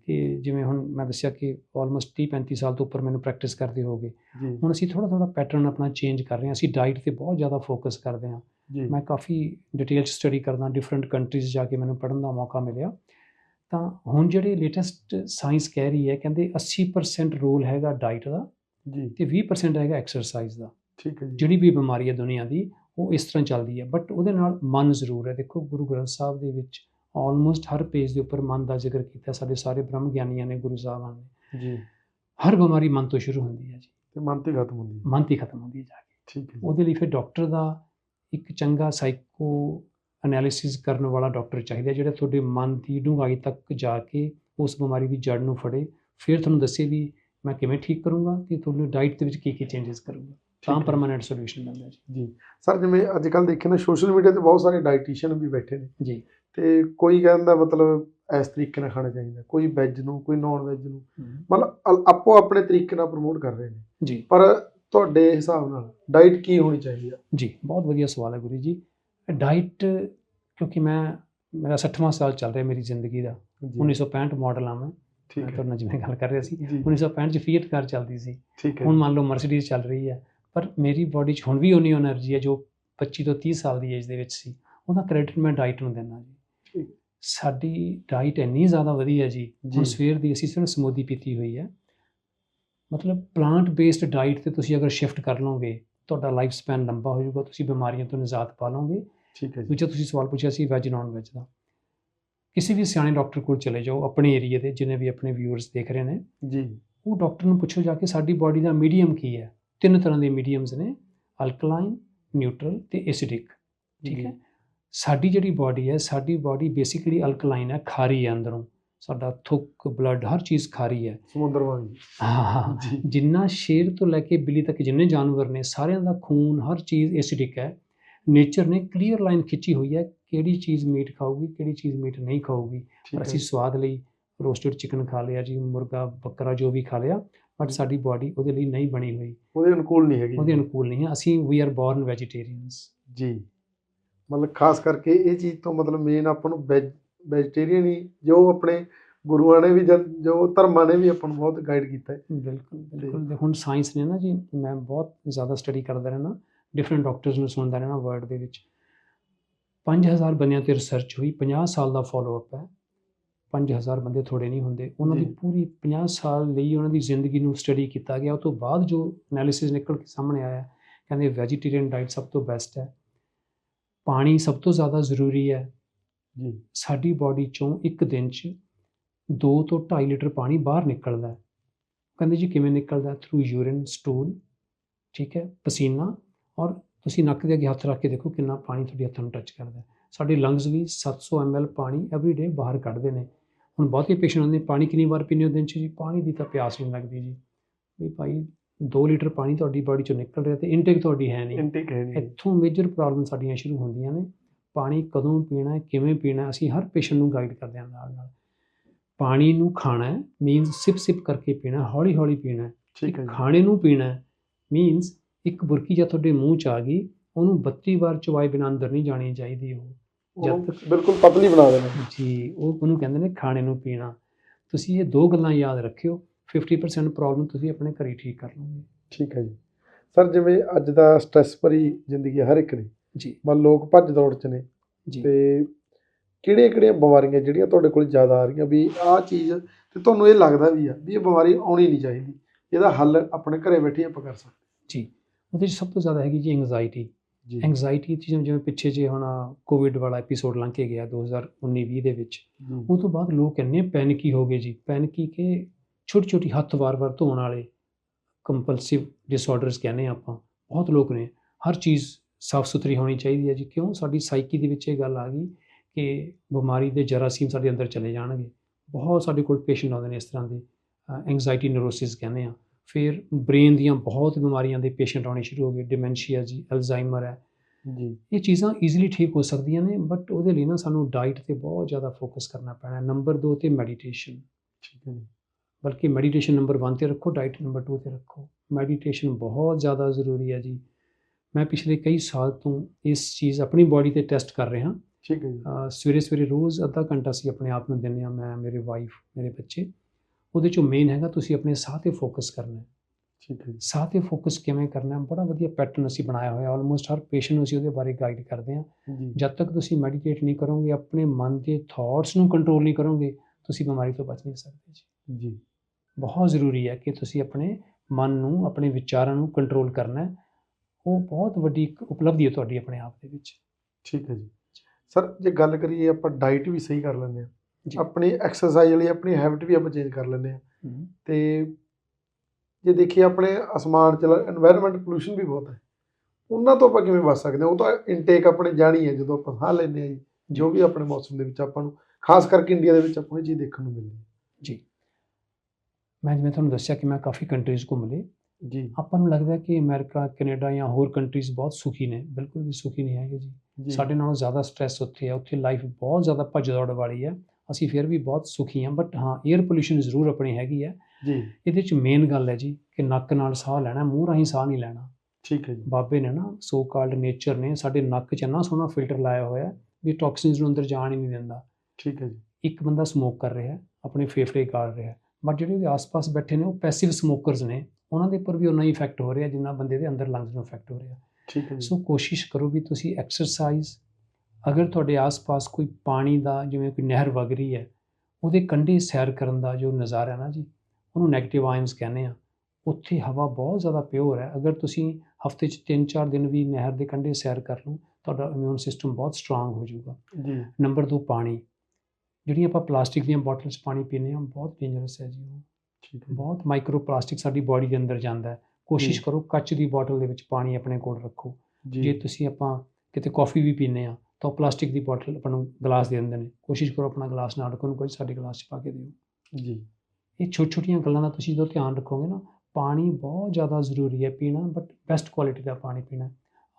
ਕਿ ਜਿਵੇਂ ਹੁਣ ਮੈਂ ਦੱਸਿਆ ਕਿ ਆਲਮੋਸਟ 30 35 ਸਾਲ ਤੋਂ ਉੱਪਰ ਮੈਨੂੰ ਪ੍ਰੈਕਟਿਸ ਕਰਦੇ ਹੋ ਗਏ ਜੀ। ਹੁਣ ਅਸੀਂ ਥੋੜਾ ਥੋੜਾ ਪੈਟਰਨ ਆਪਣਾ ਚੇਂਜ ਕਰ ਰਹੇ ਹਾਂ। ਅਸੀਂ ਡਾਈਟ ਤੇ ਬਹੁਤ ਜ਼ਿਆਦਾ ਫੋਕਸ ਕਰਦੇ ਹਾਂ। ਮੈਂ ਕਾਫੀ ਡਿਟੇਲ ਸਟੱਡੀ ਕਰਦਾ ਡਿਫਰੈਂਟ ਕੰਟਰੀਜ਼ ਜਾ ਕੇ ਮੈਨੂੰ ਪੜ੍ਹਨ ਦਾ ਮੌਕਾ ਮਿਲਿਆ। ਤਾਂ ਹੁਣ ਜਿਹੜੇ ਲੇਟੈਸਟ ਸਾਇੰਸ ਕਹਿ ਰਹੀ ਹੈ ਕਹਿੰਦੇ 80% ਰੋਲ ਹੈਗਾ ਡਾਈਟ ਦਾ ਜੀ। ਤੇ 20% ਹੈਗਾ ਐਕਸਰਸਾਈਜ਼ ਦਾ। ਠੀਕ ਹੈ ਜੀ। ਜਿਹੜੀ ਵੀ ਬਿਮਾਰੀ ਹੈ ਦੁਨੀਆ ਦੀ ਉਹ ਇਸ ਤਰ੍ਹਾਂ ਚੱਲਦੀ ਹੈ। ਬਟ ਉਹਦੇ ਨਾਲ ਮਨ ਜ਼ਰੂਰ ਹੈ। ਦੇਖੋ ਗੁਰੂ ਗ੍ਰੰਥ ਸਾਹਿਬ ਦੇ ਵਿੱਚ ਆਲਮੋਸਟ ਹਰ ਪੇਜ ਦੇ ਉੱਪਰ ਮਨ ਦਾ ਜ਼ਿਕਰ ਕੀਤਾ ਸਾਡੇ ਸਾਰੇ ਬ੍ਰਹਮ ਗਿਆਨੀਆਂ ਨੇ ਗੁਰੂ ਸਾਹਿਬਾਨ ਨੇ। ਜੀ। ਹਰ ਬਿਮਾਰੀ ਮਨ ਤੋਂ ਸ਼ੁਰੂ ਹੁੰਦੀ ਹੈ ਜੀ। ਤੇ ਮਨ ਤੇ ਖਤਮ ਹੁੰਦੀ ਹੈ। ਮਨ ਤੇ ਖਤਮ ਹੁੰਦੀ ਹੈ ਜਾ ਕੇ। ਠੀਕ ਹੈ ਉਹਦੇ ਲਈ ਫਿਰ ਡਾਕਟਰ ਦਾ ਇੱਕ ਚੰਗਾ ਸਾਈਕੋ ਐਨਾਲਿਸਿਸ ਕਰਨ ਵਾਲਾ ਡਾਕਟਰ ਚਾਹੀਦਾ ਜਿਹੜਾ ਤੁਹਾਡੇ ਮਨ ਦੀ ਡੂੰਘਾਈ ਤੱਕ ਜਾ ਕੇ ਉਸ ਬਿਮਾਰੀ ਦੀ ਜੜ ਨੂੰ ਫੜੇ। ਫਿਰ ਤੁਹਾਨੂੰ ਦੱਸੇ ਵੀ ਮੈਂ ਕਿਵੇਂ ਠੀਕ ਕਰੂੰਗਾ ਤੇ ਤੁਹਾਨੂੰ ਡਾਈਟ ਦੇ ਵਿੱਚ ਕੀ ਕੀ ਚੇਂਜਸ ਕਰੂੰਗਾ। ਤਾਂ। ਪਰਮਾਨੈਂਟ ਸੋਲੂਸ਼ਨ ਮਿਲਦਾ ਜੀ। ਜੀ। ਸਰ ਜਿਵੇਂ ਅੱਜ ਕੱਲ ਦੇਖੇ ਨਾ ਸੋਸ਼ਲ ਮੀਡੀਆ ਤੇ ਬਹੁਤ ਸਾਰੇ ਡਾਈਟੀਸ਼ੀਅਨ ਵੀ ਬੈਠੇ ਨੇ। ਜੀ। ਤੇ ਕੋਈ ਕਹਿੰਦਾ ਮਤਲਬ ਇਸ ਤਰੀਕੇ ਨਾਲ ਖਾਣਾ ਚਾਹੀਦਾ। ਕੋਈ ਵੈਜ ਨੂੰ ਕੋਈ ਨਾਨ ਵੈਜ ਨੂੰ ਮਤਲਬ ਆਪੋ ਆਪਣੇ ਤਰੀਕੇ ਨਾਲ ਪ੍ਰਮੋਟ ਕਰ ਰਹੇ ਨੇ। ਜੀ। ਪਰ ਤੁਹਾਡੇ ਹਿਸਾਬ ਨਾਲ ਡਾਈਟ ਕੀ ਹੋਣੀ ਚਾਹੀਦੀ ਆ? ਜੀ ਬਹੁਤ ਵਧੀਆ ਸਵਾਲ ਹੈ ਗੁਰੂ ਜੀ। ਡਾਈਟ ਕਿਉਂਕਿ ਮੈਂ ਮੇਰਾ 60ਵਾਂ ਸਾਲ ਚੱਲ ਰਿਹਾ ਮੇਰੀ ਜ਼ਿੰਦਗੀ ਦਾ। ਜੀ। 1965 ਮਾਡਲ ਆ ਮੈਂ। ਠੀਕ ਹੈ। ਤੁਹਾਡੇ ਨਾਲ ਜਿਵੇਂ ਗੱਲ ਕਰ ਰਿਹਾ ਸੀ। ਜੀ। 1965 ਚ ਫੀਟ ਕਾਰ ਚੱਲਦੀ ਸੀ। ਹੁਣ ਮੰਨ ਲਓ ਮਰਸੀਡੀਜ਼ ਚੱਲ ਰਹੀ ਹੈ। ਪਰ ਮੇਰੀ ਬੋਡੀ 'ਚ ਹੁਣ ਵੀ ਉਨੀ એનર્ਜੀ ਹੈ ਜੋ 25 ਤੋਂ 30 ਸਾਲ ਦੀ ਏਜ ਦੇ ਵਿੱਚ ਸੀ ਉਹਦਾ ਕ੍ਰੈਡਿਟ ਮੈਂ ਡਾਈਟ ਨੂੰ ਦਿੰਦਾ ਜੀ। ਸਾਡੀ ਡਾਈਟ ਇੰਨੀ ਜ਼ਿਆਦਾ ਵਧੀਆ ਜੀ ਹੁਣ ਸਵੇਰ ਦੀ ਅਸੀਂ ਸਿਰਫ ਸਮੋਦੀ ਪੀਤੀ ਹੋਈ ਹੈ। ਮਤਲਬ ਪਲਾਂਟ ਬੇਸਡ ਡਾਈਟ ਤੇ ਤੁਸੀਂ ਅਗਰ ਸ਼ਿਫਟ ਕਰ ਲਓਗੇ ਤੁਹਾਡਾ ਲਾਈਫ ਸਪੈਨ ਲੰਬਾ ਹੋ ਜਾਊਗਾ ਤੁਸੀਂ ਬਿਮਾਰੀਆਂ ਤੋਂ ਨਿਜਾਤ ਪਾ ਲਓਗੇ। ਠੀਕ ਹੈ ਜੀ। ਦੂਜਾ ਤੁਸੀਂ ਸਵਾਲ ਪੁੱਛਿਆ ਸੀ ਵੈਜ ਨਾਨ ਵੈਜ ਦਾ। ਕਿਸੇ ਵੀ ਸਿਆਣੇ ਡਾਕਟਰ ਕੋਲ ਚਲੇ ਜਾਓ ਆਪਣੇ ਏਰੀਆ ਦੇ ਜਿਨੇ ਵੀ ਆਪਣੇ ਵਿਊਅਰਸ ਦੇਖ ਰਹੇ ਨੇ ਜੀ। ਉਹ ਡਾਕਟਰ ਨੂੰ ਪੁੱਛੋ ਜਾ ਕੇ ਸਾਡੀ ਬਾਡੀ ਦਾ ਮੀਡੀਅਮ ਕੀ ਹੈ। ਤਿੰਨ ਤਰ੍ਹਾਂ ਦੇ ਮੀਡੀਅਮਸ ਨੇ ਅਲਕਲਾਈਨ ਨਿਊਟਰਲ ਤੇ ਐਸਿਡਿਕ ਠੀਕ। ਹੈ? ਸਾਡੀ ਜਿਹੜੀ ਬਾਡੀ ਹੈ ਸਾਡੀ ਬਾਡੀ ਬੇਸਿਕਲੀ ਅਲਕਲਾਈਨ ਹੈ ਖਾਰੀ ਹੈ ਅੰਦਰੋਂ। ਸਾਡਾ ਥੁੱਕ ਬਲੱਡ ਹਰ ਚੀਜ਼ ਖਾਰੀ ਹੈ। ਸਮੁੰਦਰ ਵਾਂਗ। ਹਾਂ। ਜਿੰਨਾ ਸ਼ੇਰ ਤੋਂ ਲੈ ਕੇ ਬਿੱਲੀ ਤੱਕ ਜਿੰਨੇ ਜਾਨਵਰ ਨੇ ਸਾਰਿਆਂ ਦਾ ਖੂਨ ਹਰ ਚੀਜ਼ ਐਸਿਡਿਕ ਹੈ। ਨੇਚਰ ਨੇ ਕਲੀਅਰ ਲਾਈਨ ਖਿੱਚੀ ਹੋਈ ਹੈ ਕਿਹੜੀ ਚੀਜ਼ ਮੀਟ ਖਾਊਗੀ ਕਿਹੜੀ ਚੀਜ਼ ਮੀਟ ਨਹੀਂ ਖਾਊਗੀ। ਪਰ ਅਸੀਂ ਸਵਾਦ ਲਈ ਰੋਸਟਡ ਚਿਕਨ ਖਾ ਲਿਆ ਜੀ ਮੁਰਗਾ ਬੱਕਰਾ ਜੋ ਵੀ ਖਾ ਲਿਆ ਬਟ ਸਾਡੀ ਬਾਡੀ ਉਹਦੇ ਲਈ ਨਹੀਂ ਬਣੀ ਹੋਈ। ਉਹਦੇ ਅਨੁਕੂਲ ਨਹੀਂ ਹੈਗੀ। ਉਹਦੇ ਅਨੁਕੂਲ ਨਹੀਂ ਹੈ। ਅਸੀਂ ਵੀ ਆਰ ਬੋਰਨ ਵੈਜੀਟੇਰੀਅਨਸ ਜੀ। ਮਤਲਬ ਖਾਸ ਕਰਕੇ ਇਹ ਚੀਜ਼ ਤੋਂ ਮਤਲਬ ਮੇਨ ਆਪਾਂ ਨੂੰ ਵੈਜ ਵੈਜੀਟੇਰੀਅਨ ਹੀ ਜੋ ਆਪਣੇ ਗੁਰੂਆਂ ਨੇ ਵੀ ਜੋ ਧਰਮਾਂ ਨੇ ਵੀ ਆਪਾਂ ਨੂੰ ਬਹੁਤ ਗਾਈਡ ਕੀਤਾ ਹੈ। ਬਿਲਕੁਲ ਬਿਲਕੁਲ। ਹੁਣ ਸਾਇੰਸ ਨੇ ਨਾ ਜੀ ਮੈਂ ਬਹੁਤ ਜ਼ਿਆਦਾ ਸਟੱਡੀ ਕਰਦਾ ਰਹਿਣਾ ਡਿਫਰੈਂਟ ਡਾਕਟਰਸ ਨੂੰ ਸੁਣਦਾ ਰਹਿਣਾ ਵਰਲਡ ਦੇ ਵਿੱਚ। 5000 ਬੰਦਿਆਂ ਤੇ ਰਿਸਰਚ ਹੋਈ 50 ਸਾਲ ਦਾ ਫਾਲੋ ਅਪ ਹੈ। 5000 ਬੰਦੇ ਥੋੜੇ ਨਹੀਂ ਹੁੰਦੇ। ਉਹਨਾਂ ਦੀ। ਪੂਰੀ 50 ਸਾਲ ਲਈ ਉਹਨਾਂ ਦੀ ਜ਼ਿੰਦਗੀ ਨੂੰ ਸਟੱਡੀ ਕੀਤਾ ਗਿਆ। ਉਹ ਤੋਂ ਬਾਅਦ ਜੋ ਐਨਾਲਿਸਿਸ ਨਿਕਲ ਕੇ ਸਾਹਮਣੇ ਆਇਆ ਕਹਿੰਦੇ ਵੈਜੀਟੇਰੀਅਨ ਡਾਈਟ ਸਭ ਤੋਂ ਬੈਸਟ ਹੈ। ਪਾਣੀ ਸਭ ਤੋਂ ਜ਼ਿਆਦਾ ਜ਼ਰੂਰੀ ਹੈ। ਜੀ। ਸਾਡੀ ਬਾਡੀ ਚੋਂ ਇੱਕ ਦਿਨ 'ਚ 2 ਤੋਂ 2.5 ਲੀਟਰ ਪਾਣੀ ਬਾਹਰ ਨਿਕਲਦਾ ਹੈ। ਕਹਿੰਦੇ ਜੀ ਕਿਵੇਂ ਨਿਕਲਦਾ ਥਰੂ ਯੂਰਿਨ ਸਟੂਲ ਠੀਕ ਹੈ ਪਸੀਨਾ। ਔਰ ਤੁਸੀਂ ਨੱਕ ਦੇ ਅੱਗੇ ਹੱਥ ਰੱਖ ਕੇ ਦੇਖੋ ਕਿੰਨਾ ਪਾਣੀ ਤੁਹਾਡੇ ਹੱਥਾਂ ਨੂੰ ਟੱਚ ਕਰਦਾ ਸਾਡੇ ਲੰਗਸ ਵੀ 700 ml ਪਾਣੀ ਐਵਰੀ ਡੇ ਬਾਹਰ ਕੱਢਦੇ ਨੇ। ਹੁਣ ਬਹੁਤੇ ਪੇਸ਼ੈਂਟ ਹੁੰਦੇ ਪਾਣੀ ਕਿੰਨੀ ਵਾਰ ਪੀਂਦੇ ਹੋ ਦਿਨ 'ਚ ਜੀ? ਪਾਣੀ ਦੀ ਤਾਂ ਪਿਆਸ ਨਹੀਂ ਲੱਗਦੀ ਜੀ। ਵੀ ਭਾਈ 2 ਲੀਟਰ ਪਾਣੀ ਤੁਹਾਡੀ ਬਾਡੀ ਚੋਂ ਨਿਕਲ ਰਿਹਾ ਤੇ ਇਨਟੇਕ ਤੁਹਾਡੀ ਹੈ ਨਹੀਂ। ਇਨਟੇਕ ਹੈ ਨਹੀਂ। ਇੱਥੋਂ ਮੇਜਰ ਪ੍ਰੋਬਲਮ ਸਾਡੀਆਂ ਸ਼ੁਰੂ ਹੁੰਦੀਆਂ ਨੇ। ਪਾਣੀ ਕਦੋਂ ਪੀਣਾ ਹੈ ਕਿਵੇਂ ਪੀਣਾ ਅਸੀਂ ਹਰ ਪੇਸ਼ੈਂਟ ਨੂੰ ਗਾਈਡ ਕਰਦੇ ਹਾਂ ਨਾਲ ਨਾਲ। ਪਾਣੀ ਨੂੰ ਖਾਣਾ ਹੈ ਮੀਨਸ ਸਿਪ ਸਿਪ ਕਰਕੇ ਪੀਣਾ ਹੌਲੀ ਹੌਲੀ ਪੀਣਾ ਹੈ। ਠੀਕ ਹੈ ਖਾਣੇ ਨੂੰ ਪੀਣਾ ਮੀਨਸ ਇੱਕ ਬੁਰਕੀ ਜਾਂ ਤੁਹਾਡੇ ਮੂੰਹ ਚ ਆ ਗਈ ਉਹਨੂੰ 32 ਵਾਰ ਚਵਾਏ ਬਿਨਾਂ ਅੰਦਰ ਨਹੀਂ ਜਾਣੀ ਚਾਹੀਦੀ ਉਹ। ਜਦ ਤੱਕ- ਬਿਲਕੁਲ ਪਤਲੀ ਬਣਾ ਦੇਣਾ। ਜੀ ਉਹ ਉਹਨੂੰ ਕਹਿੰਦੇ ਨੇ ਖਾਣੇ ਨੂੰ ਪੀਣਾ। ਤੁਸੀਂ ਇਹ ਦੋ ਗੱਲਾਂ ਯਾਦ ਰੱਖਿਓ 50% ਪ੍ਰੋਬਲਮ ਤੁਸੀਂ ਆਪਣੇ ਘਰੇ ਠੀਕ ਕਰ ਲਓਗੇ। ਠੀਕ ਹੈ ਜੀ। ਸਰ ਜਿਵੇਂ ਅੱਜ ਦਾ ਸਟ੍ਰੈਸ ਭਰੀ ਜ਼ਿੰਦਗੀ ਹਰ ਇੱਕ ਦੀ ਜੀ। ਮੰਨ ਲੋਕ ਭੱਜ ਦੌੜ ਚ ਨੇ ਜੀ। ਤੇ ਕਿਹੜੀਆਂ ਕਿਹੜੀਆਂ ਬਿਮਾਰੀਆਂ ਜਿਹੜੀਆਂ ਤੁਹਾਡੇ ਕੋਲ ਜ਼ਿਆਦਾ ਆ ਰਹੀਆਂ ਵੀ ਆਹ ਚੀਜ਼ ਤੇ ਤੁਹਾਨੂੰ ਇਹ ਲੱਗਦਾ ਵੀ ਆ ਵੀ ਇਹ ਬਿਮਾਰੀ ਆਉਣੀ ਨਹੀਂ ਚਾਹੀਦੀ ਇਹਦਾ ਹੱਲ ਆਪਣੇ ਘਰੇ ਬੈਠੇ ਆਪਾਂ ਕਰ ਸਕਦੇ। ਜੀ। ਉਹਦੇ 'ਚ ਸਭ ਤੋਂ ਜ਼ਿਆਦਾ ਹੈਗੀ ਜੀ ਐਂਗਜ਼ਾਇਟੀ ਐਂਗਜ਼ਾਇਟੀ ਜਿਵੇਂ ਜਿਵੇਂ ਪਿੱਛੇ ਜੇ ਹੁਣ ਕੋਵਿਡ ਵਾਲਾ ਐਪੀਸੋਡ ਲੰਘ ਕੇ ਗਿਆ 2019-20 ਦੇ ਵਿੱਚ ਉਹ ਤੋਂ ਬਾਅਦ ਲੋਕ ਇੰਨੇ ਪੈਨਿਕੀ ਹੋ ਗਏ ਜੀ। ਪੈਨਿਕੀ ਕਿ ਛੋਟੀ ਛੋਟੀ ਹੱਥ ਵਾਰ-ਵਾਰ ਧੋਣ ਵਾਲੇ ਕੰਪਲਸਿਵ ਡਿਸਆਰਡਰਸ ਕਹਿੰਦੇ ਆਪਾਂ। ਬਹੁਤ ਲੋਕ ਨੇ। ਹਰ ਚੀਜ਼ ਸਾਫ਼ ਸੁਥਰੀ ਹੋਣੀ ਚਾਹੀਦੀ ਹੈ ਜੀ। ਕਿਉਂ? ਸਾਡੀ ਸਾਈਕੀ ਦੇ ਵਿੱਚ ਇਹ ਗੱਲ ਆ ਗਈ ਕਿ ਬਿਮਾਰੀ ਦੇ ਜਰਾਸੀਮ ਸਾਡੇ ਅੰਦਰ ਚਲੇ ਜਾਣਗੇ। ਬਹੁਤ ਸਾਡੇ ਕੋਲ ਪੇਸ਼ੈਂਟ ਆਉਂਦੇ ਨੇ ਇਸ ਤਰ੍ਹਾਂ ਦੇ ਐਂਗਜ਼ਾਇਟੀ ਨਿਊਰੋਸਿਸ ਕਹਿੰਦੇ ਆ ਫਿਰ ਬ੍ਰੇਨ ਦੀਆਂ ਬਹੁਤ ਬਿਮਾਰੀਆਂ ਦੇ ਪੇਸ਼ੈਂਟ ਆਉਣੇ ਸ਼ੁਰੂ ਹੋ ਗਏ ਡਿਮੈਂਸ਼ੀਆ ਜੀ ਅਲਜ਼ਾਈਮਰ ਹੈ। ਜੀ। ਇਹ ਚੀਜ਼ਾਂ ਈਜ਼ੀਲੀ ਠੀਕ ਹੋ ਸਕਦੀਆਂ ਨੇ ਬਟ ਉਹਦੇ ਲਈ ਨਾ ਸਾਨੂੰ ਡਾਈਟ ਤੇ ਬਹੁਤ ਜ਼ਿਆਦਾ ਫੋਕਸ ਕਰਨਾ ਪੈਣਾ ਨੰਬਰ 2 ਤੇ ਮੈਡੀਟੇਸ਼ਨ ਠੀਕ ਹੈ ਜੀ। ਬਲਕਿ ਮੈਡੀਟੇਸ਼ਨ ਨੰਬਰ 1 ਤੇ ਰੱਖੋ ਡਾਈਟ ਨੰਬਰ 2 ਤੇ ਰੱਖੋ। ਮੈਡੀਟੇਸ਼ਨ ਬਹੁਤ ਜ਼ਿਆਦਾ ਜ਼ਰੂਰੀ ਹੈ ਜੀ। ਮੈਂ ਪਿਛਲੇ ਕਈ ਸਾਲ ਤੋਂ ਇਸ ਚੀਜ਼ ਆਪਣੀ ਬਾਡੀ ਤੇ ਟੈਸਟ ਕਰ ਰਿਹਾ। ਠੀਕ ਹੈ ਜੀ। ਸਵੇਰੇ ਸਵੇਰੇ ਰੋਜ਼ ਅੱਧਾ ਘੰਟਾ ਸੀ ਆਪਣੇ ਆਪ ਨੂੰ ਦਿੰਦੇ ਹਾਂ ਮੈਂ ਮੇਰੇ ਵਾਈਫ ਮੇਰੇ ਬੱਚੇ। ਉਹਦੇ ਚੋਂ ਮੇਨ ਹੈਗਾ ਤੁਸੀਂ ਆਪਣੇ ਸਾਹ ਤੇ ਫੋਕਸ ਕਰਨਾ ਹੈ। ਠੀਕ ਹੈ ਜੀ। ਸਾਹ ਤੇ ਫੋਕਸ ਕਿਵੇਂ ਕਰਨਾ ਹੈ? ਬੜਾ ਵਧੀਆ ਪੈਟਰਨ ਅਸੀਂ ਬਣਾਇਆ ਹੋਇਆ ਆਲਮੋਸਟ ਹਰ ਪੇਸ਼ੈਂਟ ਨੂੰ ਅਸੀਂ ਉਹਦੇ ਬਾਰੇ ਗਾਈਡ ਕਰਦੇ ਹਾਂ। ਜਦ ਤੱਕ ਤੁਸੀਂ ਮੈਡੀਟੇਟ ਨਹੀਂ ਕਰੋਗੇ ਆਪਣੇ ਮਨ ਦੇ ਥਾਟਸ ਨੂੰ ਕੰਟਰੋਲ ਨਹੀਂ ਕਰੋਗੇ ਤੁਸੀਂ ਬਿਮਾਰੀ ਤੋਂ ਬਚ ਨਹੀਂ ਸਕਦੇ ਜੀ। ਜੀ। ਬਹੁਤ ਜ਼ਰੂਰੀ ਹੈ ਕਿ ਤੁਸੀਂ ਆਪਣੇ ਮਨ ਨੂੰ ਆਪਣੇ ਵਿਚਾਰਾਂ ਨੂੰ ਕੰਟਰੋਲ ਕਰਨਾ ਹੈ। ਉਹ ਬਹੁਤ ਵੱਡੀ ਇੱਕ ਉਪਲਬਧੀ ਹੈ ਤੁਹਾਡੀ ਆਪਣੇ ਆਪ ਦੇ ਵਿੱਚ। ਠੀਕ ਹੈ ਜੀ। ਸਰ ਜੇ ਗੱਲ ਕਰੀਏ ਆਪਾਂ ਡਾਈਟ ਵੀ ਸਹੀ ਕਰ ਲੈਂਦੇ। ਆ ਆਪਣੀ ਐਕਸਰਸਾਈਜ਼ ਵਾਲੀ ਆਪਣੀ ਹੈਬਿਟ ਵੀ ਆਪਾਂ ਚੇਂਜ ਕਰ ਲੈਂਦੇ ਆ ਤੇ ਜੇ ਦੇਖੀਏ ਆਪਣੇ ਅਸਮਾਨ ਚ এনवायरमेंट ਪੋਲੂਸ਼ਨ ਵੀ ਬਹੁਤ ਹੈ। ਉਹਨਾਂ ਤੋਂ ਆਪਾਂ ਕਿਵੇਂ ਬਚ ਸਕਦੇ ਹਾਂ? ਉਹ ਤਾਂ ਇਨਟੇਕ ਆਪਣੇ ਜਾਣੀ ਹੈ ਜਦੋਂ ਆਪਾਂ ਸਾਹ ਲੈਂਦੇ ਆ ਜੋ। ਵੀ ਆਪਣੇ ਮੌਸਮ ਦੇ ਵਿੱਚ ਆਪਾਂ ਨੂੰ ਖਾਸ ਕਰਕੇ ਇੰਡੀਆ ਦੇ ਵਿੱਚ ਆਪਾਂ ਨੂੰ ਚੀਜ਼ ਦੇਖਣ ਨੂੰ ਮਿਲਦੀ ਜੀ। ਮੈਂ ਜਿਵੇਂ ਤੁਹਾਨੂੰ ਦੱਸਿਆ ਕਿ ਮੈਂ ਕਾਫੀ ਕੰਟਰੀਜ਼ ਘੁੰਮ ਲਈ ਜੀ। ਆਪਾਂ ਨੂੰ ਲੱਗਦਾ ਕਿ ਅਮਰੀਕਾ ਕੈਨੇਡਾ ਜਾਂ ਹੋਰ ਕੰਟਰੀਜ਼ ਬਹੁਤ ਸੁਖੀ ਨੇ। ਬਿਲਕੁਲ ਵੀ ਸੁਖੀ ਨਹੀਂ ਹੈਗੇ ਜੀ। ਸਾਡੇ ਨਾਲੋਂ ਜ਼ਿਆਦਾ ਸਟ्रेस ਉੱਥੇ ਹੈ। ਉੱਥੇ ਲਾਈਫ ਬਹੁਤ ਜ਼ਿਆਦਾ ਭੱਜ ਦੌੜ ਵਾਲੀ ਹੈ। ਅਸੀਂ ਫਿਰ ਵੀ ਬਹੁਤ ਸੁਖੀ ਹਾਂ ਬਟ ਹਾਂ 에ਅਰ ਪੋਲੂਸ਼ਨ ਜ਼ਰੂਰ ਆਪਣੀ ਹੈਗੀ ਹੈ। ਜੀ। ਇਹਦੇ ਚ ਮੇਨ ਗੱਲ ਹੈ ਜੀ ਕਿ ਨੱਕ ਨਾਲ ਸਾਹ ਲੈਣਾ ਮੂੰਹ ਰਾਹੀਂ ਸਾਹ ਨਹੀਂ ਲੈਣਾ। ਠੀਕ ਹੈ ਜੀ। ਬਾਬੇ ਨੇ ਨਾ ਸੋ ਕਾਲਡ ਨੇਚਰ ਨੇ ਸਾਡੇ ਨੱਕ 'ਚ ਇੰਨਾ ਸੋਹਣਾ ਫਿਲਟਰ ਲਾਇਆ ਹੋਇਆ ਵੀ ਟੌਕਸਿਨਸ ਨੂੰ ਅੰਦਰ ਜਾਣ ਹੀ ਨਹੀਂ ਦਿੰਦਾ। ਠੀਕ ਹੈ ਜੀ। ਇੱਕ ਬੰਦਾ ਸਮੋਕ ਕਰ ਰਿਹਾ ਆਪਣੇ ਫੇਫੜੇ ਗਾਲ ਰਿਹਾ ਬਟ ਜਿਹੜੇ ਉਹਦੇ ਆਸ-ਪਾਸ ਬੈਠੇ ਨੇ ਉਹ ਪੈਸਿਵ ਸਮੋਕਰਸ ਨੇ ਉਹਨਾਂ ਦੇ ਉੱਪਰ ਵੀ ਉਨਾ ਹੀ ਇਫੈਕਟ ਹੋ ਰਿਹਾ ਜਿੰਨਾ ਬੰਦੇ ਦੇ ਅੰਦਰ ਲੰਗਸ ਨੂੰ ਇਫੈਕਟ ਹੋ ਰਿਹਾ। ਠੀਕ ਹੈ ਜੀ। ਸੋ ਕੋਸ਼ਿਸ਼ ਕਰੋ ਵੀ ਤੁਸੀਂ ਐਕਸਰਸਾਈਜ਼ ਅਗਰ ਤੁਹਾਡੇ ਆਸ-ਪਾਸ ਕੋਈ ਪਾਣੀ ਦਾ ਜਿਵੇਂ ਕੋਈ ਨਹਿਰ ਵਗ ਰਹੀ ਹੈ ਉਹਦੇ ਕੰਢੇ ਸੈਰ ਕਰਨ ਦਾ ਜੋ ਨਜ਼ਾਰਾ ਹੈ ਨਾ ਜੀ ਉਹਨੂੰ 네ਗੇਟਿਵ ਆਇਨਸ ਕਹਿੰਦੇ ਆ ਉੱਥੇ ਹਵਾ ਬਹੁਤ ਜ਼ਿਆਦਾ ਪਿਓਰ ਹੈ। ਅਗਰ ਤੁਸੀਂ ਹਫ਼ਤੇ 'ਚ 3-4 ਦਿਨ ਵੀ ਨਹਿਰ ਦੇ ਕੰਢੇ ਸੈਰ ਕਰ ਲਓ ਤੁਹਾਡਾ ਇਮਿਊਨ ਸਿਸਟਮ ਬਹੁਤ ਸਟਰੋਂਗ ਹੋ ਜਾਊਗਾ। ਜੀ। ਨੰਬਰ 2 ਪਾਣੀ। ਜਿਹੜੀਆਂ ਆਪਾਂ ਪਲਾਸਟਿਕ ਦੀਆਂ ਬੋਟਲਸ ਪਾਣੀ ਪੀਂਦੇ ਹਾਂ ਬਹੁਤ ਡੇਂਜਰਸ ਹੈ ਜੀ ਉਹ। ਬਹੁਤ ਮਾਈਕਰੋ ਪਲਾਸਟਿਕ ਸਾਡੀ ਬਾਡੀ ਦੇ ਅੰਦਰ ਜਾਂਦਾ ਹੈ। ਕੋਸ਼ਿਸ਼। ਕਰੋ ਕੱਚ ਦੀ ਬੋਟਲ ਦੇ ਵਿੱਚ ਪਾਣੀ ਆਪਣੇ ਕੋਲ ਰੱਖੋ। ਜੇ। ਜੀ ਤੁਸੀਂ ਆਪਾਂ ਕਿਤੇ ਕਾਫੀ ਵੀ ਪੀਂਦੇ ਆ ਤਾਂ ਉਹ ਪਲਾਸਟਿਕ ਦੀ ਬੋਟਲ ਆਪਾਂ ਨੂੰ ਗਲਾਸ ਦੇ ਦਿੰਦੇ ਨੇ। ਕੋਸ਼ਿਸ਼ ਕਰੋ ਆਪਣਾ ਗਲਾਸ ਨਾਲ ਰੱਖੋ ਉਹਨੂੰ ਕੋਈ ਸਾਡੇ ਗਲਾਸ 'ਚ ਪਾ ਕੇ ਦਿਓ। ਜੀ। ਇਹ ਛੋਟੀ ਛੋਟੀਆਂ ਗੱਲਾਂ ਦਾ ਤੁਸੀਂ ਜਦੋਂ ਧਿਆਨ ਰੱਖੋਗੇ ਨਾ ਪਾਣੀ ਬਹੁਤ ਜ਼ਿਆਦਾ ਜ਼ਰੂਰੀ ਹੈ ਪੀਣਾ ਬਟ ਬੈਸਟ ਕੁਆਲਿਟੀ ਦਾ ਪਾਣੀ ਪੀਣਾ।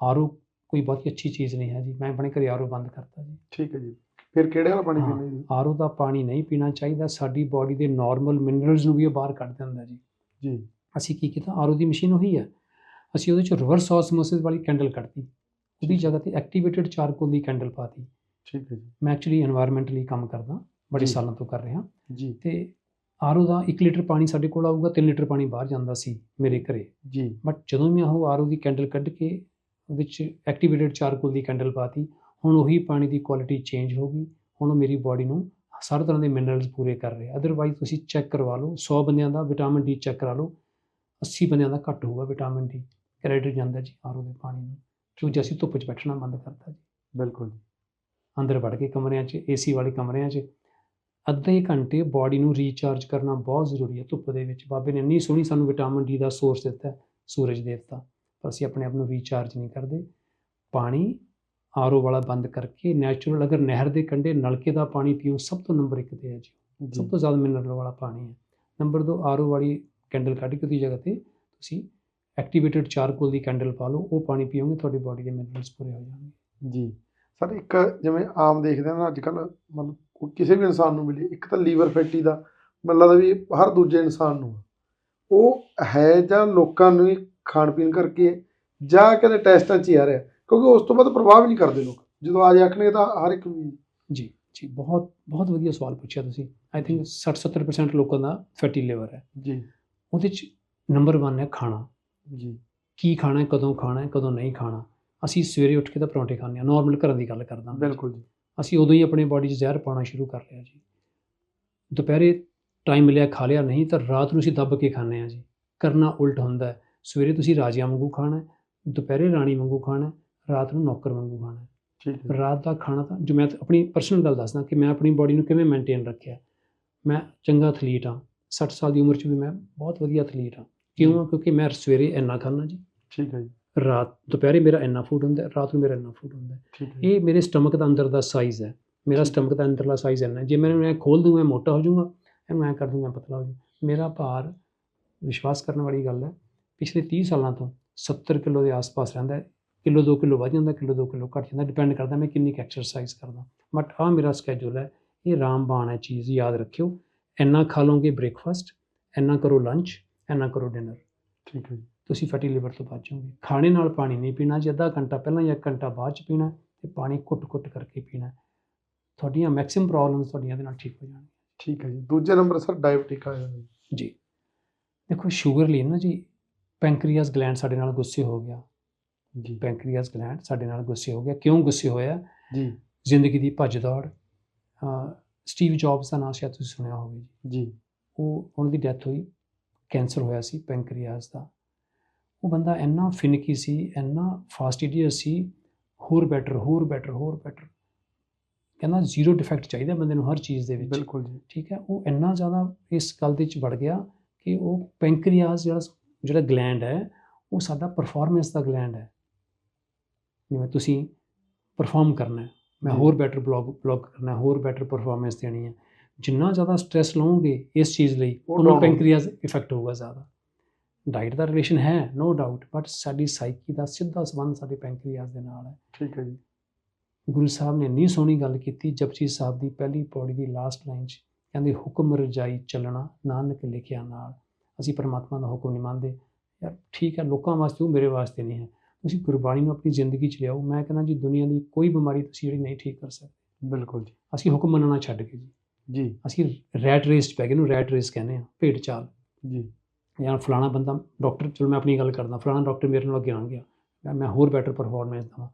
ਆਰੋ ਕੋਈ ਬਹੁਤ ਅੱਛੀ ਚੀਜ਼ ਨਹੀਂ ਹੈ ਜੀ। ਮੈਂ ਆਪਣੇ ਘਰੇ ਆਰੋ ਬੰਦ ਕਰਤਾ ਜੀ। ਠੀਕ ਹੈ ਜੀ। ਫਿਰ ਕਿਹੜੇ ਵਾਲਾ ਪਾਣੀ। ਪੀਣਾ ਜੀ? ਆਰਓ ਦਾ ਪਾਣੀ ਨਹੀਂ ਪੀਣਾ ਚਾਹੀਦਾ। ਸਾਡੀ ਬਾਡੀ ਦੇ ਨਾਰਮਲ ਮਿਨਰਲਸ ਨੂੰ ਵੀ ਉਹ ਬਾਹਰ ਕੱਢ ਦਿੰਦਾ ਜੀ। ਜੀ। ਅਸੀਂ ਕੀ ਕੀਤਾ? ਆਰਓ ਦੀ ਮਸ਼ੀਨ ਉਹੀ ਹੈ। ਅਸੀਂ ਉਹਦੇ ਚ ਰਿਵਰਸ ਆਸਮੋਸਿਸ ਵਾਲੀ ਕੈਂਡਲ ਕੱਢਤੀ। ਜਿਹੜੀ ਜਗ੍ਹਾ ਤੇ ਐਕਟੀਵੇਟਿਡ ਚਾਰਕੋਲ ਦੀ ਕੈਂਡਲ ਪਾਤੀ। ਠੀਕ ਹੈ ਜੀ। ਮੈਂ ਐਕਚੁਅਲੀ এনवायरमेंटਲੀ ਕੰਮ ਕਰਦਾ ਬੜੇ ਸਾਲਾਂ ਤੋਂ ਕਰ ਰਿਹਾ। ਜੀ। ਤੇ ਆਰਓ ਦਾ 1 ਲੀਟਰ ਪਾਣੀ ਸਾਡੇ ਕੋਲ ਆਊਗਾ 3 ਲੀਟਰ ਪਾਣੀ ਬਾਹਰ ਜਾਂਦਾ ਸੀ ਮੇਰੇ ਘਰੇ। ਜੀ। ਬਟ ਜਦੋਂ ਮੈਂ ਉਹ ਆਰਓ ਦੀ ਕੈਂਡਲ ਕੱਢ ਕੇ ਵਿੱਚ ਐਕਟੀਵੇਟਿਡ ਚਾਰਕੋਲ ਦੀ ਕੈਂਡਲ ਪਾਤੀ ਹੁਣ ਉਹੀ ਪਾਣੀ ਦੀ ਕੁਆਲਿਟੀ ਚੇਂਜ ਹੋ ਗਈ। ਹੁਣ ਉਹ ਮੇਰੀ ਬਾਡੀ ਨੂੰ ਸਾਰੇ ਤਰ੍ਹਾਂ ਦੇ ਮਿਨਰਲਸ ਪੂਰੇ ਕਰ ਰਹੇ। ਅਦਰਵਾਈਜ਼ ਤੁਸੀਂ ਚੈੱਕ ਕਰਵਾ ਲਓ 100 ਬੰਦਿਆਂ ਦਾ ਵਿਟਾਮਿਨ ਡੀ ਚੈੱਕ ਕਰਾ ਲਓ 80 ਬੰਦਿਆਂ ਦਾ ਘੱਟ ਹੋਊਗਾ ਵਿਟਾਮਿਨ ਡੀ ਕ੍ਰੈਡਿਟ ਜਾਂਦਾ ਜੀ ਆਰਓ ਦੇ ਪਾਣੀ ਨੂੰ। ਕਿਉਂ ਜੇ ਅਸੀਂ ਧੁੱਪ 'ਚ ਬੈਠਣਾ ਬੰਦ ਕਰਤਾ ਜੀ। ਬਿਲਕੁਲ ਅੰਦਰ ਵੜ ਕੇ ਕਮਰਿਆਂ 'ਚ ਏਸੀ ਵਾਲੇ ਕਮਰਿਆਂ 'ਚ ਅੱਧੇ ਘੰਟੇ ਬਾਡੀ ਨੂੰ ਰੀਚਾਰਜ ਕਰਨਾ ਬਹੁਤ ਜ਼ਰੂਰੀ ਹੈ ਧੁੱਪ ਦੇ ਵਿੱਚ। ਬਾਬੇ ਨੇ ਇੰਨੀ ਸੋਹਣੀ ਸਾਨੂੰ ਵਿਟਾਮਿਨ ਡੀ ਦਾ ਸੋਰਸ ਦਿੱਤਾ ਸੂਰਜ ਦੇਵਤਾ। ਪਰ ਅਸੀਂ ਆਪਣੇ ਆਪ ਨੂੰ ਰੀਚਾਰਜ ਨਹੀਂ ਕਰਦੇ। ਪਾਣੀ ਆਰਓ ਵਾਲਾ ਬੰਦ ਕਰਕੇ ਨੈਚੁਰਲ ਅਗਰ ਨਹਿਰ ਦੇ ਕੰਢੇ ਨਲਕੇ ਦਾ ਪਾਣੀ ਪੀਓ ਸਭ ਤੋਂ ਨੰਬਰ ਇੱਕ ਤੇ ਹੈ ਜੀ। ਜੀ। ਸਭ ਤੋਂ ਜ਼ਿਆਦਾ ਮਿਨਰਲ ਵਾਲਾ ਪਾਣੀ ਹੈ। ਨੰਬਰ 2 ਆਰਓ ਵਾਲੀ ਕੈਂਡਲ ਕੱਢ ਕੇ ਉਹਦੀ ਜਗ੍ਹਾ ਤੇ ਤੁਸੀਂ ਐਕਟੀਵੇਟਡ ਚਾਰਕੋਲ ਦੀ ਕੈਂਡਲ ਪਾ ਲਓ ਉਹ ਪਾਣੀ ਪੀਓਗੇ ਤੁਹਾਡੀ ਬਾਡੀ ਦੇ ਮਿਨਰਲਸ ਪੂਰੇ ਹੋ ਜਾਣਗੇ। ਜੀ। ਸਰ ਇੱਕ ਜਿਵੇਂ ਆਮ ਦੇਖਦੇ ਆ ਨਾ ਅੱਜ ਕੱਲ ਮਤਲਬ ਕੋਈ ਕਿਸੇ ਵੀ ਇਨਸਾਨ ਨੂੰ ਮਿਲੇ ਇੱਕ ਤਾਂ ਲੀਵਰ ਫੈਟੀ ਦਾ ਮੈਨੂੰ ਲੱਗਦਾ ਵੀ ਹਰ ਦੂਜੇ ਇਨਸਾਨ ਨੂੰ। ਉਹ ਹੈ ਜਾਂ ਲੋਕਾਂ ਨੂੰ ਹੀ ਖਾਣ ਪੀਣ ਕਰਕੇ ਹੈ, ਜਾਂ ਕਦੇ ਟੈਸਟਾਂ 'ਚ ਹੀ ਆ ਰਿਹਾ ਕਿਉਂਕਿ ਉਸ ਤੋਂ ਬਾਅਦ ਪ੍ਰਭਾਵ ਹੀ ਨਹੀਂ ਕਰਦੇ ਲੋਕ। ਜਦੋਂ ਆ ਜਾਖਣਗੇ ਤਾਂ ਹਰ ਇੱਕ ਵੀ ਜੀ ਜੀ ਬਹੁਤ ਬਹੁਤ ਵਧੀਆ ਸਵਾਲ ਪੁੱਛਿਆ ਤੁਸੀਂ। ਆਈ ਥਿੰਕ 60-70% ਲੋਕਾਂ ਦਾ ਫੈਟੀ ਲਿਵਰ ਹੈ। ਜੀ। ਉਹਦੇ ਚ ਨੰਬਰ 1 ਹੈ ਖਾਣਾ। ਜੀ। ਕੀ ਖਾਣਾ ਹੈ ਕਦੋਂ ਖਾਣਾ ਹੈ ਕਦੋਂ ਨਹੀਂ ਖਾਣਾ। ਅਸੀਂ ਸਵੇਰੇ ਉੱਠ ਕੇ ਤਾਂ ਪਰੌਂਠੇ ਖਾਂਦੇ ਹਾਂ ਨਾਰਮਲ ਘਰਾਂ ਦੀ ਗੱਲ ਕਰਦਾ ਮੈਂ। ਬਿਲਕੁਲ ਜੀ। ਅਸੀਂ ਉਦੋਂ ਹੀ ਆਪਣੀ ਬਾਡੀ 'ਚ ਜ਼ਹਿਰ ਪਾਉਣਾ ਸ਼ੁਰੂ ਕਰ ਲਿਆ ਜੀ। ਦੁਪਹਿਰੇ ਟਾਈਮ ਮਿਲਿਆ ਖਾ ਲਿਆ ਨਹੀਂ ਤਾਂ ਰਾਤ ਨੂੰ ਅਸੀਂ ਦੱਬ ਕੇ ਖਾਂਦੇ ਹਾਂ ਜੀ। ਕਰਨਾ ਉਲਟ ਹੁੰਦਾ ਹੈ। ਸਵੇਰੇ ਤੁਸੀਂ ਰਾਜਿਆਂ ਵਾਂਗੂ ਖਾਣਾ ਹੈ ਦੁਪਹਿਰੇ ਰਾਣੀ ਵਾਂਗੂ ਖਾਣਾ ਹੈ ਰਾਤ ਨੂੰ ਨੌਕਰ ਵਾਂਗੂ ਖਾਣਾ ਹੈ। ਠੀਕ ਹੈ ਰਾਤ ਦਾ ਖਾਣਾ ਤਾਂ ਜੋ ਮੈਂ ਤਾਂ ਆਪਣੀ ਪਰਸਨਲ ਗੱਲ ਦੱਸਦਾ ਕਿ ਮੈਂ ਆਪਣੀ ਬਾਡੀ ਨੂੰ ਕਿਵੇਂ ਮੇਨਟੇਨ ਰੱਖਿਆ। ਮੈਂ ਚੰਗਾ ਐਥਲੀਟ ਹਾਂ। 60 ਸਾਲ ਦੀ ਉਮਰ 'ਚ ਵੀ ਮੈਂ ਬਹੁਤ ਵਧੀਆ ਐਥਲੀਟ ਹਾਂ। ਕਿਉਂ? ਕਿਉਂਕਿ ਮੈਂ ਸਵੇਰੇ ਇੰਨਾ ਖਾਣਾ ਜੀ। ਠੀਕ ਹੈ ਜੀ। ਰਾਤ ਦੁਪਹਿਰੇ ਮੇਰਾ ਇੰਨਾ ਫੂਡ ਹੁੰਦਾ ਰਾਤ ਨੂੰ ਮੇਰਾ ਇੰਨਾ ਫੂਡ ਹੁੰਦਾ। ਇਹ ਮੇਰੇ ਸਟਮਕ ਦਾ ਅੰਦਰ ਦਾ ਸਾਈਜ਼ ਹੈ। ਮੇਰਾ। ਸਟਮਕ ਦਾ ਅੰਦਰਲਾ ਸਾਈਜ਼ ਇੰਨਾ। ਜੇ ਮੈਂ ਇਹਨੂੰ ਐਂ ਖੋਲ ਦੂੰ ਮੈਂ ਮੋਟਾ ਹੋ ਜਾਊਂਗਾ ਇਹਨੂੰ ਐਂ ਕਰ ਦੂੰਗਾ ਪਤਲਾ ਹੋ ਜਾਊਂ। ਮੇਰਾ ਭਾਰ ਵਿਸ਼ਵਾਸ ਕਰਨ ਵਾਲੀ ਗੱਲ ਹੈ ਪਿਛਲੇ 30 ਸਾਲਾਂ ਤੋਂ 70 ਕਿਲੋ ਦੇ ਆਸ-ਪਾਸ ਰਹਿੰਦਾ ਹੈ। ਕਿਲੋ 2 ਕਿਲੋ ਵੱਧ ਜਾਂਦਾ ਕਿਲੋ 2 ਕਿਲੋ ਘਟ ਜਾਂਦਾ। ਡਿਪੈਂਡ ਕਰਦਾ ਮੈਂ ਕਿੰਨੀ ਐਕਸਰਸਾਈਜ਼ ਕਰਦਾ। ਬਟ ਆ ਮੇਰਾ ਸਕੇਜੂਲ ਹੈ। ਇਹ ਰਾਮਬਾਣ ਹੈ ਚੀਜ਼ ਯਾਦ ਰੱਖਿਓ। ਇੰਨਾ ਖਾ ਲਓਗੇ ਬ੍ਰੇਕਫਾਸਟ ਇੰਨਾ ਕਰੋ ਲੰਚ ਇੰਨਾ ਕਰੋ ਡਿਨਰ ਠੀਕ ਹੈ ਜੀ। ਤੁਸੀਂ ਫੈਟੀ ਲਿਵਰ ਤੋਂ ਬਚ ਜਾਓਗੇ। ਖਾਣੇ ਨਾਲ ਪਾਣੀ ਨਹੀਂ ਪੀਣਾ ਜੀ ਅੱਧਾ ਘੰਟਾ ਪਹਿਲਾਂ ਜਾਂ ਘੰਟਾ ਬਾਅਦ ਚ ਪੀਣਾ ਤੇ ਪਾਣੀ ਘੁੱਟ-ਘੁੱਟ ਕਰਕੇ ਪੀਣਾ ਤੁਹਾਡੀਆਂ ਮੈਕਸਿਮਮ ਪ੍ਰੋਬਲਮਸ ਤੁਹਾਡੀਆਂ ਇਹਦੇ ਨਾਲ ਠੀਕ ਹੋ ਜਾਣਗੀਆਂ। ਠੀਕ ਹੈ ਜੀ। ਦੂਜੇ ਨੰਬਰ ਸਰ ਡਾਇਬਟਿਕ ਆ ਜਾਂਦਾ ਜੀ। ਦੇਖੋ ਸ਼ੂਗਰ ਲਈ ਨਾ ਜੀ ਪੈਂਕਰੀਅਸ ਗਲੈਂਡ ਸਾਡੇ ਨਾਲ ਗੁੱਸੇ ਹੋ ਗਿਆ। ਜੀ। ਪੈਂਕਰੀਅਸ ਗਲੈਂਡ ਸਾਡੇ ਨਾਲ ਗੁੱਸੇ ਹੋ ਗਿਆ। ਕਿਉਂ ਗੁੱਸੇ ਹੋਇਆ? ਜੀ। ਜ਼ਿੰਦਗੀ ਦੀ ਭੱਜ ਦੌੜ। ਸਟੀਵ ਜੌਬਸ ਦਾ ਨਾਮ ਸ਼ਾਇਦ ਤੁਸੀਂ ਸੁਣਿਆ ਹੋਵੇ ਜੀ। ਜੀ। ਉਹ ਉਹਨਾਂ ਦੀ ਡੈਥ ਹੋਈ। ਕੈਂਸਰ ਹੋਇਆ ਸੀ ਪੈਂਕਰੀਆਸ ਦਾ। ਉਹ ਬੰਦਾ ਇੰਨਾ ਫਿਨਕੀ ਸੀ ਇੰਨਾ ਫਾਸਟੀਡੀਅਸ ਸੀ ਹੋਰ ਬੈਟਰ ਹੋਰ ਬੈਟਰ ਹੋਰ ਬੈਟਰ। ਕਹਿੰਦਾ ਜ਼ੀਰੋ ਡਿਫੈਕਟ ਚਾਹੀਦਾ ਬੰਦੇ ਨੂੰ ਹਰ ਚੀਜ਼ ਦੇ ਵਿੱਚ। ਬਿਲਕੁਲ ਜੀ। ਠੀਕ ਹੈ ਉਹ ਇੰਨਾ ਜ਼ਿਆਦਾ ਇਸ ਗੱਲ ਦੇ ਵਿੱਚ ਵੜ ਗਿਆ ਕਿ ਉਹ ਪੈਂਕਰੀਆਸ ਜਿਹੜਾ ਜਿਹੜਾ ਗਲੈਂਡ ਹੈ ਉਹ ਸਾਡਾ ਪਰਫਾਰਮੈਂਸ ਦਾ ਗਲੈਂਡ ਹੈ। ਜਿਵੇਂ ਤੁਸੀਂ ਪਰਫਾਰਮ ਕਰਨਾ ਹੈ ਮੈਂ। ਹੋਰ ਬੈਟਰ ਬਲੌਗ ਬਲੌਗ ਕਰਨਾ ਹੋਰ ਬੈਟਰ ਪਰਫਾਰਮੈਂਸ ਦੇਣੀ ਹੈ। ਜਿੰਨਾ ਜ਼ਿਆਦਾ ਸਟ੍ਰੈਸ ਲਓਗੇ ਇਸ ਚੀਜ਼ ਲਈ ਉਹ ਉਹਨੂੰ। ਪੈਂਕਰੀਆਸ ਇਫੈਕਟ ਹੋਊਗਾ ਜ਼ਿਆਦਾ। ਡਾਈਟ ਦਾ ਰਿਲੇਸ਼ਨ ਹੈ ਨੋ ਡਾਊਟ ਬਟ ਸਾਡੀ ਸਾਈਕੀ ਦਾ ਸਿੱਧਾ ਸੰਬੰਧ ਸਾਡੇ ਪੈਂਕਰੀਆਸ ਦੇ ਨਾਲ ਹੈ। ਠੀਕ ਹੈ ਜੀ। ਗੁਰੂ ਸਾਹਿਬ ਨੇ ਇੰਨੀ ਸੋਹਣੀ ਗੱਲ ਕੀਤੀ ਜਪਜੀ ਸਾਹਿਬ ਦੀ ਪਹਿਲੀ ਪੌੜੀ ਦੀ ਲਾਸਟ ਲਾਈਨ 'ਚ ਕਹਿੰਦੇ ਹੁਕਮ ਰਜਾਈ ਚੱਲਣਾ ਨਾਨਕ ਲਿਖਿਆ ਨਾਲ। ਅਸੀਂ ਪਰਮਾਤਮਾ ਦਾ ਹੁਕਮ ਨਹੀਂ ਮੰਨਦੇ। ਯਾਰ ਠੀਕ ਹੈ ਲੋਕਾਂ ਵਾਸਤੇ ਉਹ ਮੇਰੇ ਵਾਸਤੇ ਨਹੀਂ ਹੈ। ਤੁਸੀਂ ਗੁਰਬਾਣੀ ਨੂੰ ਆਪਣੀ ਜ਼ਿੰਦਗੀ 'ਚ ਲਿਆਓ। ਮੈਂ ਕਹਿੰਦਾ ਜੀ ਦੁਨੀਆ ਦੀ ਕੋਈ ਬਿਮਾਰੀ ਤੁਸੀਂ ਜਿਹੜੀ ਨਹੀਂ ਠੀਕ ਕਰ ਸਕਦੇ। ਬਿਲਕੁਲ ਜੀ। ਅਸੀਂ ਹੁਕਮ ਮੰਨਣਾ ਛੱਡ ਕੇ ਜੀ। ਜੀ। ਅਸੀਂ ਰੈਟ ਰੇਸ 'ਚ ਪੈ ਗਏ ਨੂੰ ਰੈਟ ਰੇਸ ਕਹਿੰਦੇ ਆ ਭੇਡ ਚਾਲ। ਜੀ। ਜਾਂ ਫਲਾਣਾ ਬੰਦਾ ਡਾਕਟਰ ਚਲੋ ਮੈਂ ਆਪਣੀ ਗੱਲ ਕਰਦਾ ਫਲਾਣਾ ਡਾਕਟਰ ਮੇਰੇ ਨਾਲ ਅੱਗੇ ਆ ਗਿਆ ਮੈਂ- ਮੈਂ ਹੋਰ ਬੈਟਰ ਪਰਫਾਰਮੈਂਸ ਦਵਾਂ।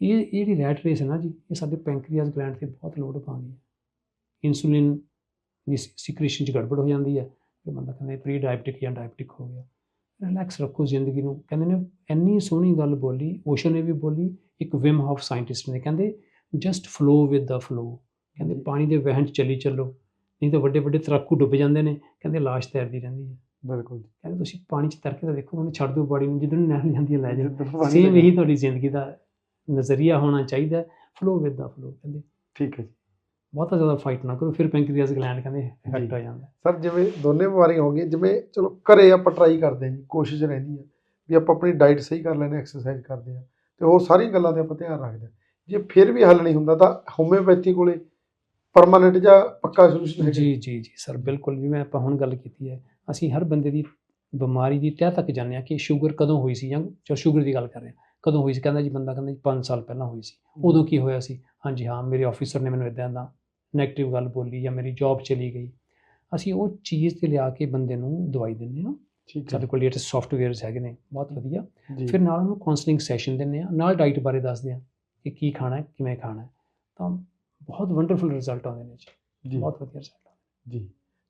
ਇਹ ਜਿਹੜੀ ਰੈਟ ਰੇਸ ਹੈ ਨਾ ਜੀ ਇਹ ਸਾਡੇ ਪੈਂਕਰੀਆਸ ਗਲੈਂਡ ਤੇ ਬਹੁਤ ਲੋਡ ਪਾਉਂਦੀ ਹੈ। ਇਨਸੂਲਿਨ ਦੀ ਸਿਕ੍ਰੀਸ਼ਨ 'ਚ ਗੜਬੜ ਹੋ ਜਾਂਦੀ ਹੈ ਫਿਰ ਬੰਦਾ ਕਹਿੰਦਾ ਪ੍ਰੀ ਡਾਇਬਟਿਕ ਜਾਂ ਡਾਇਬਟਿਕ ਹੋ ਗਿਆ। ਰਿਲੈਕਸ ਰੱਖੋ ਜ਼ਿੰਦਗੀ ਨੂੰ। ਕਹਿੰਦੇ ਨੇ ਇੰਨੀ ਸੋਹਣੀ ਗੱਲ ਬੋਲੀ ਓਸ਼ਨ ਨੇ ਵੀ ਬੋਲੀ ਇੱਕ ਵਿਮ ਹਾਫ ਸਾਇੰਟਿਸਟ ਨੇ। ਕਹਿੰਦੇ just flow with the flow ਕਹਿੰਦੇ। ਪਾਣੀ ਦੇ ਵਹਿਣ 'ਚ ਚੱਲੀ ਚੱਲੋ ਨਹੀਂ ਤਾਂ ਵੱਡੇ ਵੱਡੇ ਤਰਾਕੂ ਡੁੱਬ ਜਾਂਦੇ ਨੇ ਕਹਿੰਦੇ ਲਾਸ਼ ਤੈਰਦੀ ਰਹਿੰਦੀ ਹੈ। ਬਿਲਕੁਲ ਕਹਿੰਦੇ ਤੁਸੀਂ ਪਾਣੀ 'ਚ ਤਰ ਕੇ ਤਾਂ ਦੇਖੋ ਕਹਿੰਦੇ ਛੱਡ ਦਿਓ ਬਾਡੀ ਨੂੰ ਜਿੱਦਣ ਨਹਿਰ ਜਾਂਦੀ ਹੈ ਲੈ ਜਾਓ। ਸੇਮ। ਇਹੀ ਤੁਹਾਡੀ ਜ਼ਿੰਦਗੀ ਦਾ ਨਜ਼ਰੀਆ ਹੋਣਾ ਚਾਹੀਦਾ ਫਲੋ ਵਿਦ ਦਾ ਫਲੋ ਕਹਿੰਦੇ। ਠੀਕ ਹੈ ਜੀ। ਬਹੁਤਾ ਜ਼ਿਆਦਾ ਫਾਈਟ ਨਾ ਕਰੋ ਫਿਰ ਪੈਂਕਰੀਆਸ ਗਲੈਂਡ ਕਹਿੰਦੇ ਇਫੈਕਟ ਹੋ ਜਾਂਦਾ ਸਰ ਜਿਵੇਂ ਦੋਨੇ ਬਿਮਾਰੀਆਂ ਹੋ ਗਈਆਂ ਜਿਵੇਂ ਚਲੋ ਘਰੇ ਆਪਾਂ ਟਰਾਈ ਕਰਦੇ ਹਾਂ ਜੀ ਕੋਸ਼ਿਸ਼ ਰਹਿੰਦੀ ਹੈ ਵੀ ਆਪਾਂ ਆਪਣੀ ਡਾਈਟ ਸਹੀ ਕਰ ਲੈਂਦੇ ਐਕਸਰਸਾਈਜ਼ ਕਰਦੇ ਹਾਂ ਤੇ ਹੋਰ ਸਾਰੀਆਂ ਗੱਲਾਂ ਤੇ ਆਪਾਂ ਧਿਆਨ ਰੱਖਦੇ ਹਾਂ। ਜੇ ਫਿਰ ਵੀ ਹੱਲ ਨਹੀਂ ਹੁੰਦਾ ਤਾਂ ਹੋਮਿਓਪੈਥੀ ਕੋਲੇ ਪਰਮਾਨੈਂਟ ਜਾਂ ਪੱਕਾ ਸੋਲੂਸ਼ਨ ਹੈ ਜੀ ਜੀ ਜੀ ਸਰ ਬਿਲਕੁਲ ਜਿਵੇਂ ਆਪਾਂ ਹੁਣ ਗੱਲ ਕੀਤੀ ਹੈ। ਅਸੀਂ ਹਰ ਬੰਦੇ ਦੀ ਬਿਮਾਰੀ ਦੀ ਤਹਿ ਤੱਕ ਹਾਂ ਕਿ ਸ਼ੂਗਰ ਕਦੋਂ ਹੋਈ ਸੀ ਜਾਂ ਚਲੋ ਸ਼ੂਗਰ ਦੀ ਗੱਲ ਕਰ ਰਹੇ ਹਾਂ। ਕਦੋਂ ਹੋਈ ਸੀ? ਕਹਿੰਦਾ ਜੀ ਬੰਦਾ ਕਹਿੰਦਾ ਜੀ 5 ਸਾਲ ਪਹਿਲਾਂ ਹੋਈ ਸੀ। ਉਦੋਂ ਕੀ ਹੋਇਆ ਸੀ? ਹਾਂਜੀ ਹਾਂ ਮੇਰੇ ਆਫੀਸਰ ਨੇ ਮੈਨੂੰ ਇਦਾਂ ਦਾ ਨੈਗੇਟਿਵ ਗੱਲ ਬੋਲੀ ਜਾਂ ਮੇਰੀ ਜੌਬ ਚਲੀ ਗਈ। ਅਸੀਂ ਉਹ ਚੀਜ਼ ਤੇ ਲਿਆ ਕੇ ਬੰਦੇ ਨੂੰ ਦਵਾਈ ਦਿੰਦੇ ਹਾਂ। ਠੀਕ ਸਾਡੇ ਕੋਲ ਲੇਟੈਸਟ ਸੌਫਟਵੇਅਰਸ ਹੈਗੇ ਨੇ ਬਹੁਤ ਵਧੀਆ। ਫਿਰ ਨਾਲ ਉਹਨੂੰ ਕਾਉਂਸਲਿੰਗ ਸੈਸ਼ਨ ਦਿੰਦੇ ਆ ਨਾਲ ਡਾਈਟ ਬਾਰੇ ਦੱਸਦੇ ਆ ਕਿ ਕੀ ਖਾਣਾ ਹੈ ਕਿਵੇਂ ਖਾਣਾ ਹੈ। ਤਾਂ ਬਹੁਤ ਵੰਡਰਫੁਲ ਰਿਜ਼ਲਟ ਆਉਂਦੇ ਨੇ ਜੀ। ਜੀ। ਬਹੁਤ ਵਧੀਆ ਰਿਜ਼ਲਟ ਜੀ।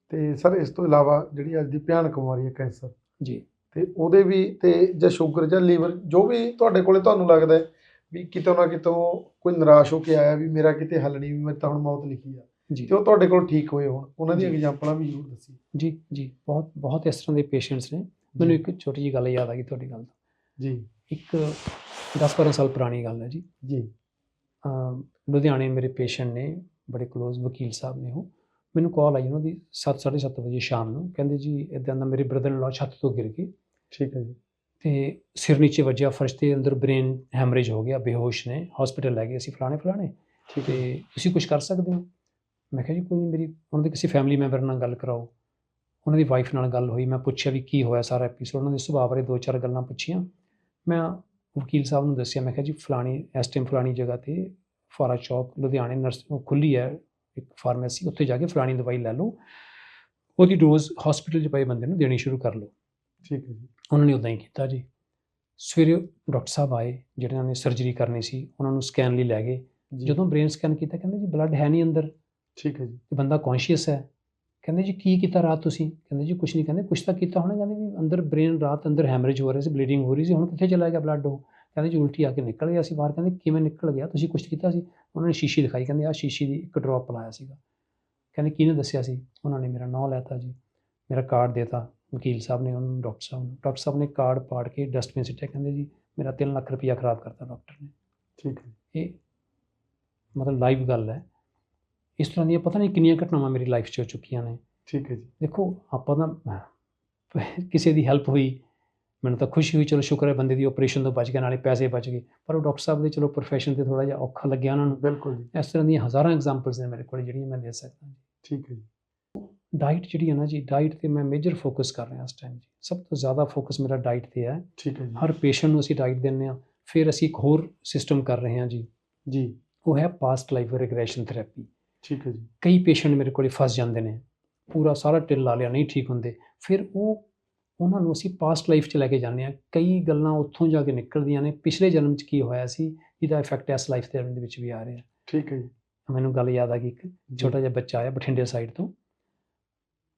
ਤੇ ਸਰ ਇਸ ਤੋਂ ਇਲਾਵਾ ਜਿਹੜੀ ਅੱਜ ਦੀ ਭਿਆਨਕ ਬਿਮਾਰੀ ਹੈ ਕੈਂਸਰ ਜੀ। ਤੇ ਉਹਦੇ ਵੀ ਤੇ ਜਾਂ ਸ਼ੂਗਰ ਜਾਂ ਲੀਵਰ ਜੋ ਵੀ ਤੁਹਾਡੇ ਕੋਲੇ ਤੁਹਾਨੂੰ ਲੱਗਦਾ ਹੈ ਵੀ ਕਿਤੋਂ ਨਾ ਕਿਤੋਂ ਕੋਈ ਨਿਰਾਸ਼ ਹੋ ਕੇ ਆਇਆ ਵੀ ਮੇਰਾ ਕਿਤੇ ਹੱਲ ਨਹੀਂ ਵੀ ਮੈਂ ਤਾਂ ਹੁਣ ਮੌਤ ਲਿਖੀ ਆ ਜੀ। ਤੇ ਉਹ ਤੁਹਾਡੇ ਕੋਲ ਠੀਕ ਹੋਏ ਹੋਣ। ਉਹਨਾਂ ਦੀਆਂ ਜੀ। ਐਗਜ਼ਾਮਪਲਾਂ ਵੀ ਜ਼ਰੂਰ ਦੱਸੀ ਜੀ ਜੀ। ਬਹੁਤ ਬਹੁਤ ਇਸ ਤਰ੍ਹਾਂ ਦੇ ਪੇਸ਼ੈਂਟਸ ਨੇ। ਮੈਨੂੰ ਇੱਕ ਛੋਟੀ ਜਿਹੀ ਗੱਲ ਯਾਦ ਆ ਗਈ ਤੁਹਾਡੀ ਗੱਲ ਤੋਂ। ਜੀ। ਇੱਕ 10-12 ਸਾਲ ਪੁਰਾਣੀ ਗੱਲ ਹੈ ਜੀ। ਜੀ। ਲੁਧਿਆਣੇ ਮੇਰੇ ਪੇਸ਼ੈਂਟ ਨੇ ਬੜੇ ক্লোਜ਼ ਵਕੀਲ ਸਾਹਿਬ ਨੇ ਉਹ ਮੈਨੂੰ ਕਾਲ ਆਈ ਉਹਨਾਂ ਦੀ 7:30 ਵਜੇ ਸ਼ਾਮ ਨੂੰ ਕਹਿੰਦੇ ਜੀ ਇਦਾਂ ਦਾ ਮੇਰੇ ਬ੍ਰਦਰ ਇਨ ਲਾ ਛੱਤ ਤੋਂ ਗਿਰ ਗਏ। ਠੀਕ ਹੈ ਜੀ। ਤੇ ਸਿਰ ਨੀਚੇ ਵੱਜਿਆ ਫਰਸ਼ ਦੇ ਅੰਦਰ ਬ੍ਰੇਨ ਹੈਮਰੇਜ ਹੋ ਗਿਆ ਬੇਹੋਸ਼ ਨੇ ਹਸਪੀਟਲ ਲੈ ਗਏ ਅਸੀਂ ਫਲਾਣੇ ਫਲਾਣੇ। ਠੀਕ ਤੇ ਤੁਸੀਂ ਕੁਝ ਕਰ ਸਕਦੇ ਹੋ? ਮੈਂ ਕਿਹਾ ਜੀ ਕੋਈ ਨਹੀਂ ਮੇਰੀ ਉਹਨਾਂ ਦੇ ਕਿਸੇ ਫੈਮਿਲੀ ਮੈਂਬਰ ਨਾਲ ਗੱਲ ਕਰਾਓ। ਉਹਨਾਂ ਦੀ ਵਾਈਫ ਨਾਲ ਗੱਲ ਹੋਈ ਮੈਂ ਪੁੱਛਿਆ ਵੀ ਕੀ ਹੋਇਆ ਸਾਰਾ ਐਪੀਸੋਡ ਉਹਨਾਂ ਦੇ ਸੁਭਾਅ ਬਾਰੇ ਦੋ ਚਾਰ ਗੱਲਾਂ ਪੁੱਛੀਆਂ। ਮੈਂ ਵਕੀਲ ਸਾਹਿਬ ਨੂੰ ਦੱਸਿਆ ਮੈਂ ਕਿਹਾ ਜੀ ਫਲਾਣੀ ਇਸ ਟਾਈਮ ਫਲਾਣੀ ਜਗ੍ਹਾ ਤੇ ਫਾਰਾ ਚੌਕ ਲੁਧਿਆਣੇ ਨਰਸ ਖੁੱਲੀ ਹੈ ਇੱਕ ਫਾਰਮੇਸੀ ਉੱਥੇ ਜਾ ਕੇ ਫਲਾਣੀ ਦਵਾਈ ਲੈ ਲਓ। ਉਹਦੀ ਡੋਜ਼ ਹਸਪੀਟਲ 'ਚ ਪਏ ਬੰਦੇ ਨੂੰ ਦੇਣੀ ਸ਼ੁਰੂ ਕਰ ਲਓ। ਠੀਕ ਹੈ ਜੀ। ਉਹਨਾਂ ਨੇ ਉਦਾਂ ਹੀ ਕੀਤਾ ਜੀ। ਸਵੇਰੇ ਡਾਕਟਰ ਸਾਹਿਬ ਆਏ ਜਿਹਨਾਂ ਨੇ ਸਰਜਰੀ ਕਰਨੀ ਸੀ ਉਹਨਾਂ ਨੂੰ ਸਕੈਨ ਲਈ ਲੈ ਗਏ। ਜਦੋਂ ਬ੍ਰੇਨ ਸਕੈਨ ਕੀਤਾ ਕਹਿੰਦੇ ਜੀ ਬਲੱਡ ਹੈ ਨਹੀਂ ਅੰਦਰ। ਠੀਕ ਹੈ ਜੀ। ਤੇ ਬੰਦਾ ਕੌਨਸ਼ੀਅਸ ਹੈ। ਕਹਿੰਦੇ ਜੀ ਕੀ ਕੀਤਾ ਰਾਤ ਤੁਸੀਂ? ਕਹਿੰਦੇ ਜੀ ਕੁਝ ਨਹੀਂ ਕਹਿੰਦੇ ਕੁਝ ਤਾਂ ਕੀਤਾ ਹੋਣਾ ਕਹਿੰਦੇ ਵੀ ਅੰਦਰ ਬ੍ਰੇਨ ਰਾਤ ਅੰਦਰ ਹੈਮਰੇਜ ਹੋ ਰਿਹਾ ਸੀ ਬਲੀਡਿੰਗ ਹੋ ਰਹੀ ਸੀ ਹੁਣ ਕਿੱਥੇ ਚਲਾ ਗਿਆ ਬਲੱਡ ਉਹ? ਕਹਿੰਦੇ ਜੀ ਉਲਟੀ ਆ ਕੇ ਨਿਕਲ ਗਿਆ ਸੀ ਬਾਹਰ ਕਹਿੰਦੇ ਕਿਵੇਂ ਨਿਕਲ ਗਿਆ? ਤੁਸੀਂ ਕੁਝ ਕੀਤਾ ਸੀ? ਉਹਨਾਂ ਨੇ ਸ਼ੀਸ਼ੀ ਦਿਖਾਈ ਕਹਿੰਦੇ ਆ ਸ਼ੀਸ਼ੀ ਦੀ ਇੱਕ ਡ੍ਰੌਪ ਲਾਇਆ ਸੀਗਾ। ਕਹਿੰਦੇ ਕਿਹਨੇ ਦੱਸਿਆ ਸੀ? ਉਹਨਾਂ ਨੇ ਮੇਰਾ ਨਾਂ ਲੈਤਾ ਜੀ ਮੇਰਾ ਕਾਰਡ ਦੇਤਾ ਵਕੀਲ ਸਾਹਿਬ ਨੇ ਉਹਨਾਂ ਡਾਕਟਰ ਸਾਹਿਬ ਨੂੰ ਡਾਕਟਰ ਸਾਹਿਬ ਨੇ ਕਾਰਡ ਪਾੜ ਕੇ ਡਸਟਬਿਨ ਸਿੱਟਿਆ ਕਹਿੰਦੇ ਜੀ ਮੇਰਾ 3 ਲੱਖ ਰੁਪਇਆ ਖਰਾਬ ਕਰਤਾ ਡਾਕਟਰ ਨੇ। ਠੀਕ ਹੈ। ਇਹ ਮਤਲਬ ਲਾਈਵ ਗੱਲ ਹੈ। ਇਸ ਤਰ੍ਹਾਂ ਦੀਆਂ ਪਤਾ ਨਹੀਂ ਕਿੰਨੀਆਂ ਘਟਨਾਵਾਂ ਮੇਰੀ ਲਾਈਫ 'ਚ ਹੋ ਚੁੱਕੀਆਂ ਨੇ। ਠੀਕ ਹੈ ਜੀ। ਦੇਖੋ ਆਪਾਂ ਤਾਂ ਕਿਸੇ ਦੀ ਹੈਲਪ ਹੋਈ ਮੈਨੂੰ ਤਾਂ ਖੁਸ਼ੀ ਹੋਈ ਚਲੋ ਸ਼ੁਕਰ ਹੈ ਬੰਦੇ ਦੀ ਆਪਰੇਸ਼ਨ ਤੋਂ ਬਚ ਗਿਆ ਨਾਲੇ ਪੈਸੇ ਬਚ ਗਏ। ਪਰ ਉਹ ਡਾਕਟਰ ਸਾਹਿਬ ਦੇ ਚਲੋ ਪ੍ਰੋਫੈਸ਼ਨ ਤੇ ਥੋੜਾ ਜਿਹਾ ਔਖਾ ਲੱਗਿਆ ਉਹਨਾਂ ਨੂੰ। ਬਿਲਕੁਲ ਜੀ। ਇਸ ਤਰ੍ਹਾਂ ਦੀਆਂ ਹਜ਼ਾਰਾਂ ਐਗਜ਼ਾਮਪਲਸ ਨੇ ਮੇਰੇ ਕੋਲ ਜਿਹੜੀਆਂ ਮੈਂ ਦੇ ਸਕਦਾ ਠੀਕ ਹੈ ਜੀ। ਡਾਈਟ ਜਿਹੜੀ ਹੈ ਨਾ ਜੀ ਡਾਈਟ ਤੇ ਮੈਂ ਮੇਜਰ ਫੋਕਸ ਕਰ ਰਿਹਾ ਇਸ ਟਾਈਮ ਜੀ। ਸਭ ਤੋਂ ਜ਼ਿਆਦਾ ਫੋਕਸ ਮੇਰਾ ਡਾਈਟ ਤੇ ਹੈ। ਠੀਕ ਹੈ ਜੀ। ਹਰ ਪੇਸ਼ੈਂਟ ਨੂੰ ਅਸੀਂ ਡਾਈਟ ਦਿੰਦੇ ਹਾਂ। ਫਿਰ ਅਸੀਂ ਇੱਕ ਹੋਰ ਸਿਸਟਮ ਕਰ ਰਹੇ ਹਾਂ ਜੀ। ਜੀ। ਉਹ ਹੈ ਪਾਸਟ ਲਾਈਫ ਰਿਗਰੈਸ਼ਨ ਥੈਰੇਪੀ ਠੀਕ ਹੈ ਜੀ। ਕਈ ਪੇਸ਼ੈਂਟ ਮੇਰੇ ਕੋਲੇ ਫਸ ਜਾਂਦੇ ਨੇ ਪੂਰਾ ਸਾਰਾ ਟਿਲ ਲਾ ਲਿਆ ਨਹੀਂ ਠੀਕ ਹੁੰਦੇ। ਫਿਰ ਉਹ ਉਹਨਾਂ ਨੂੰ ਅਸੀਂ ਪਾਸਟ ਲਾਈਫ 'ਚ ਲੈ ਕੇ ਜਾਂਦੇ ਆ ਕਈ ਗੱਲਾਂ ਉੱਥੋਂ ਜਾ ਕੇ ਨਿਕਲਦੀਆਂ ਨੇ। ਪਿਛਲੇ ਜਨਮ 'ਚ ਕੀ ਹੋਇਆ ਸੀ ਜਿਹਦਾ ਇਫੈਕਟ ਇਸ ਲਾਈਫ ਦੇ ਦੇ ਵਿੱਚ ਵੀ ਆ ਰਿਹਾ। ਠੀਕ ਹੈ ਜੀ। ਮੈਨੂੰ ਗੱਲ ਯਾਦ ਆ ਗਈ ਇੱਕ ਛੋਟਾ ਜਿਹਾ ਬੱਚਾ ਆਇਆ ਬਠਿੰਡੇ ਸਾਈਡ ਤੋਂ।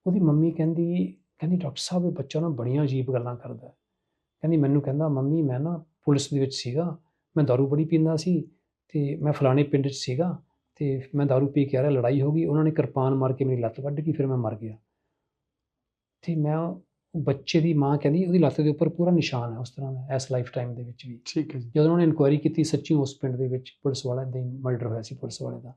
ਉਹਦੀ ਮੰਮੀ ਕਹਿੰਦੀ ਕਹਿੰਦੀ ਡਾਕਟਰ ਸਾਹਿਬ ਇਹ ਬੱਚਾ ਨਾ ਬੜੀਆਂ ਅਜੀਬ ਗੱਲਾਂ ਕਰਦਾ। ਕਹਿੰਦੀ ਮੈਨੂੰ ਕਹਿੰਦਾ ਮੰਮੀ ਮੈਂ ਨਾ ਪੁਲਿਸ ਦੇ ਵਿੱਚ ਸੀਗਾ। ਮੈਂ ਦਾਰੂ ਬੜੀ ਪੀਂਦਾ ਸੀ ਤੇ ਮੈਂ ਫਲਾਣੇ ਪਿੰਡ 'ਚ ਸੀਗਾ। ਤੇ ਮੈਂ ਦਾਰੂ ਪੀ ਕੇ ਆ ਰਿਹਾ ਲੜਾਈ ਹੋ ਗਈ ਉਹਨਾਂ ਨੇ ਕਿਰਪਾਨ ਮਾਰ ਕੇ ਮੇਰੀ ਲੱਤ ਵੱਢ ਗਈ ਫਿਰ ਮੈਂ ਮਰ ਗਿਆ। ਤੇ ਮੈਂ ਉਹ ਬੱਚੇ ਦੀ ਮਾਂ ਕਹਿੰਦੀ ਉਹਦੀ ਲੱਤ ਦੇ ਉੱਪਰ ਪੂਰਾ ਨਿਸ਼ਾਨ ਹੈ ਉਸ ਤਰ੍ਹਾਂ ਦਾ ਇਸ ਲਾਈਫ ਟਾਈਮ ਦੇ ਵਿੱਚ ਵੀ। ਠੀਕ ਹੈ ਜੀ। ਜਦੋਂ ਉਹਨਾਂ ਨੇ ਇਨਕੁਆਇਰੀ ਕੀਤੀ ਸੱਚੀ ਉਸ ਪਿੰਡ ਦੇ ਵਿੱਚ ਪੁਲਿਸ ਵਾਲਾ ਹੀ ਮਰਡਰ ਹੋਇਆ ਸੀ ਪੁਲਿਸ ਵਾਲੇ ਦਾ।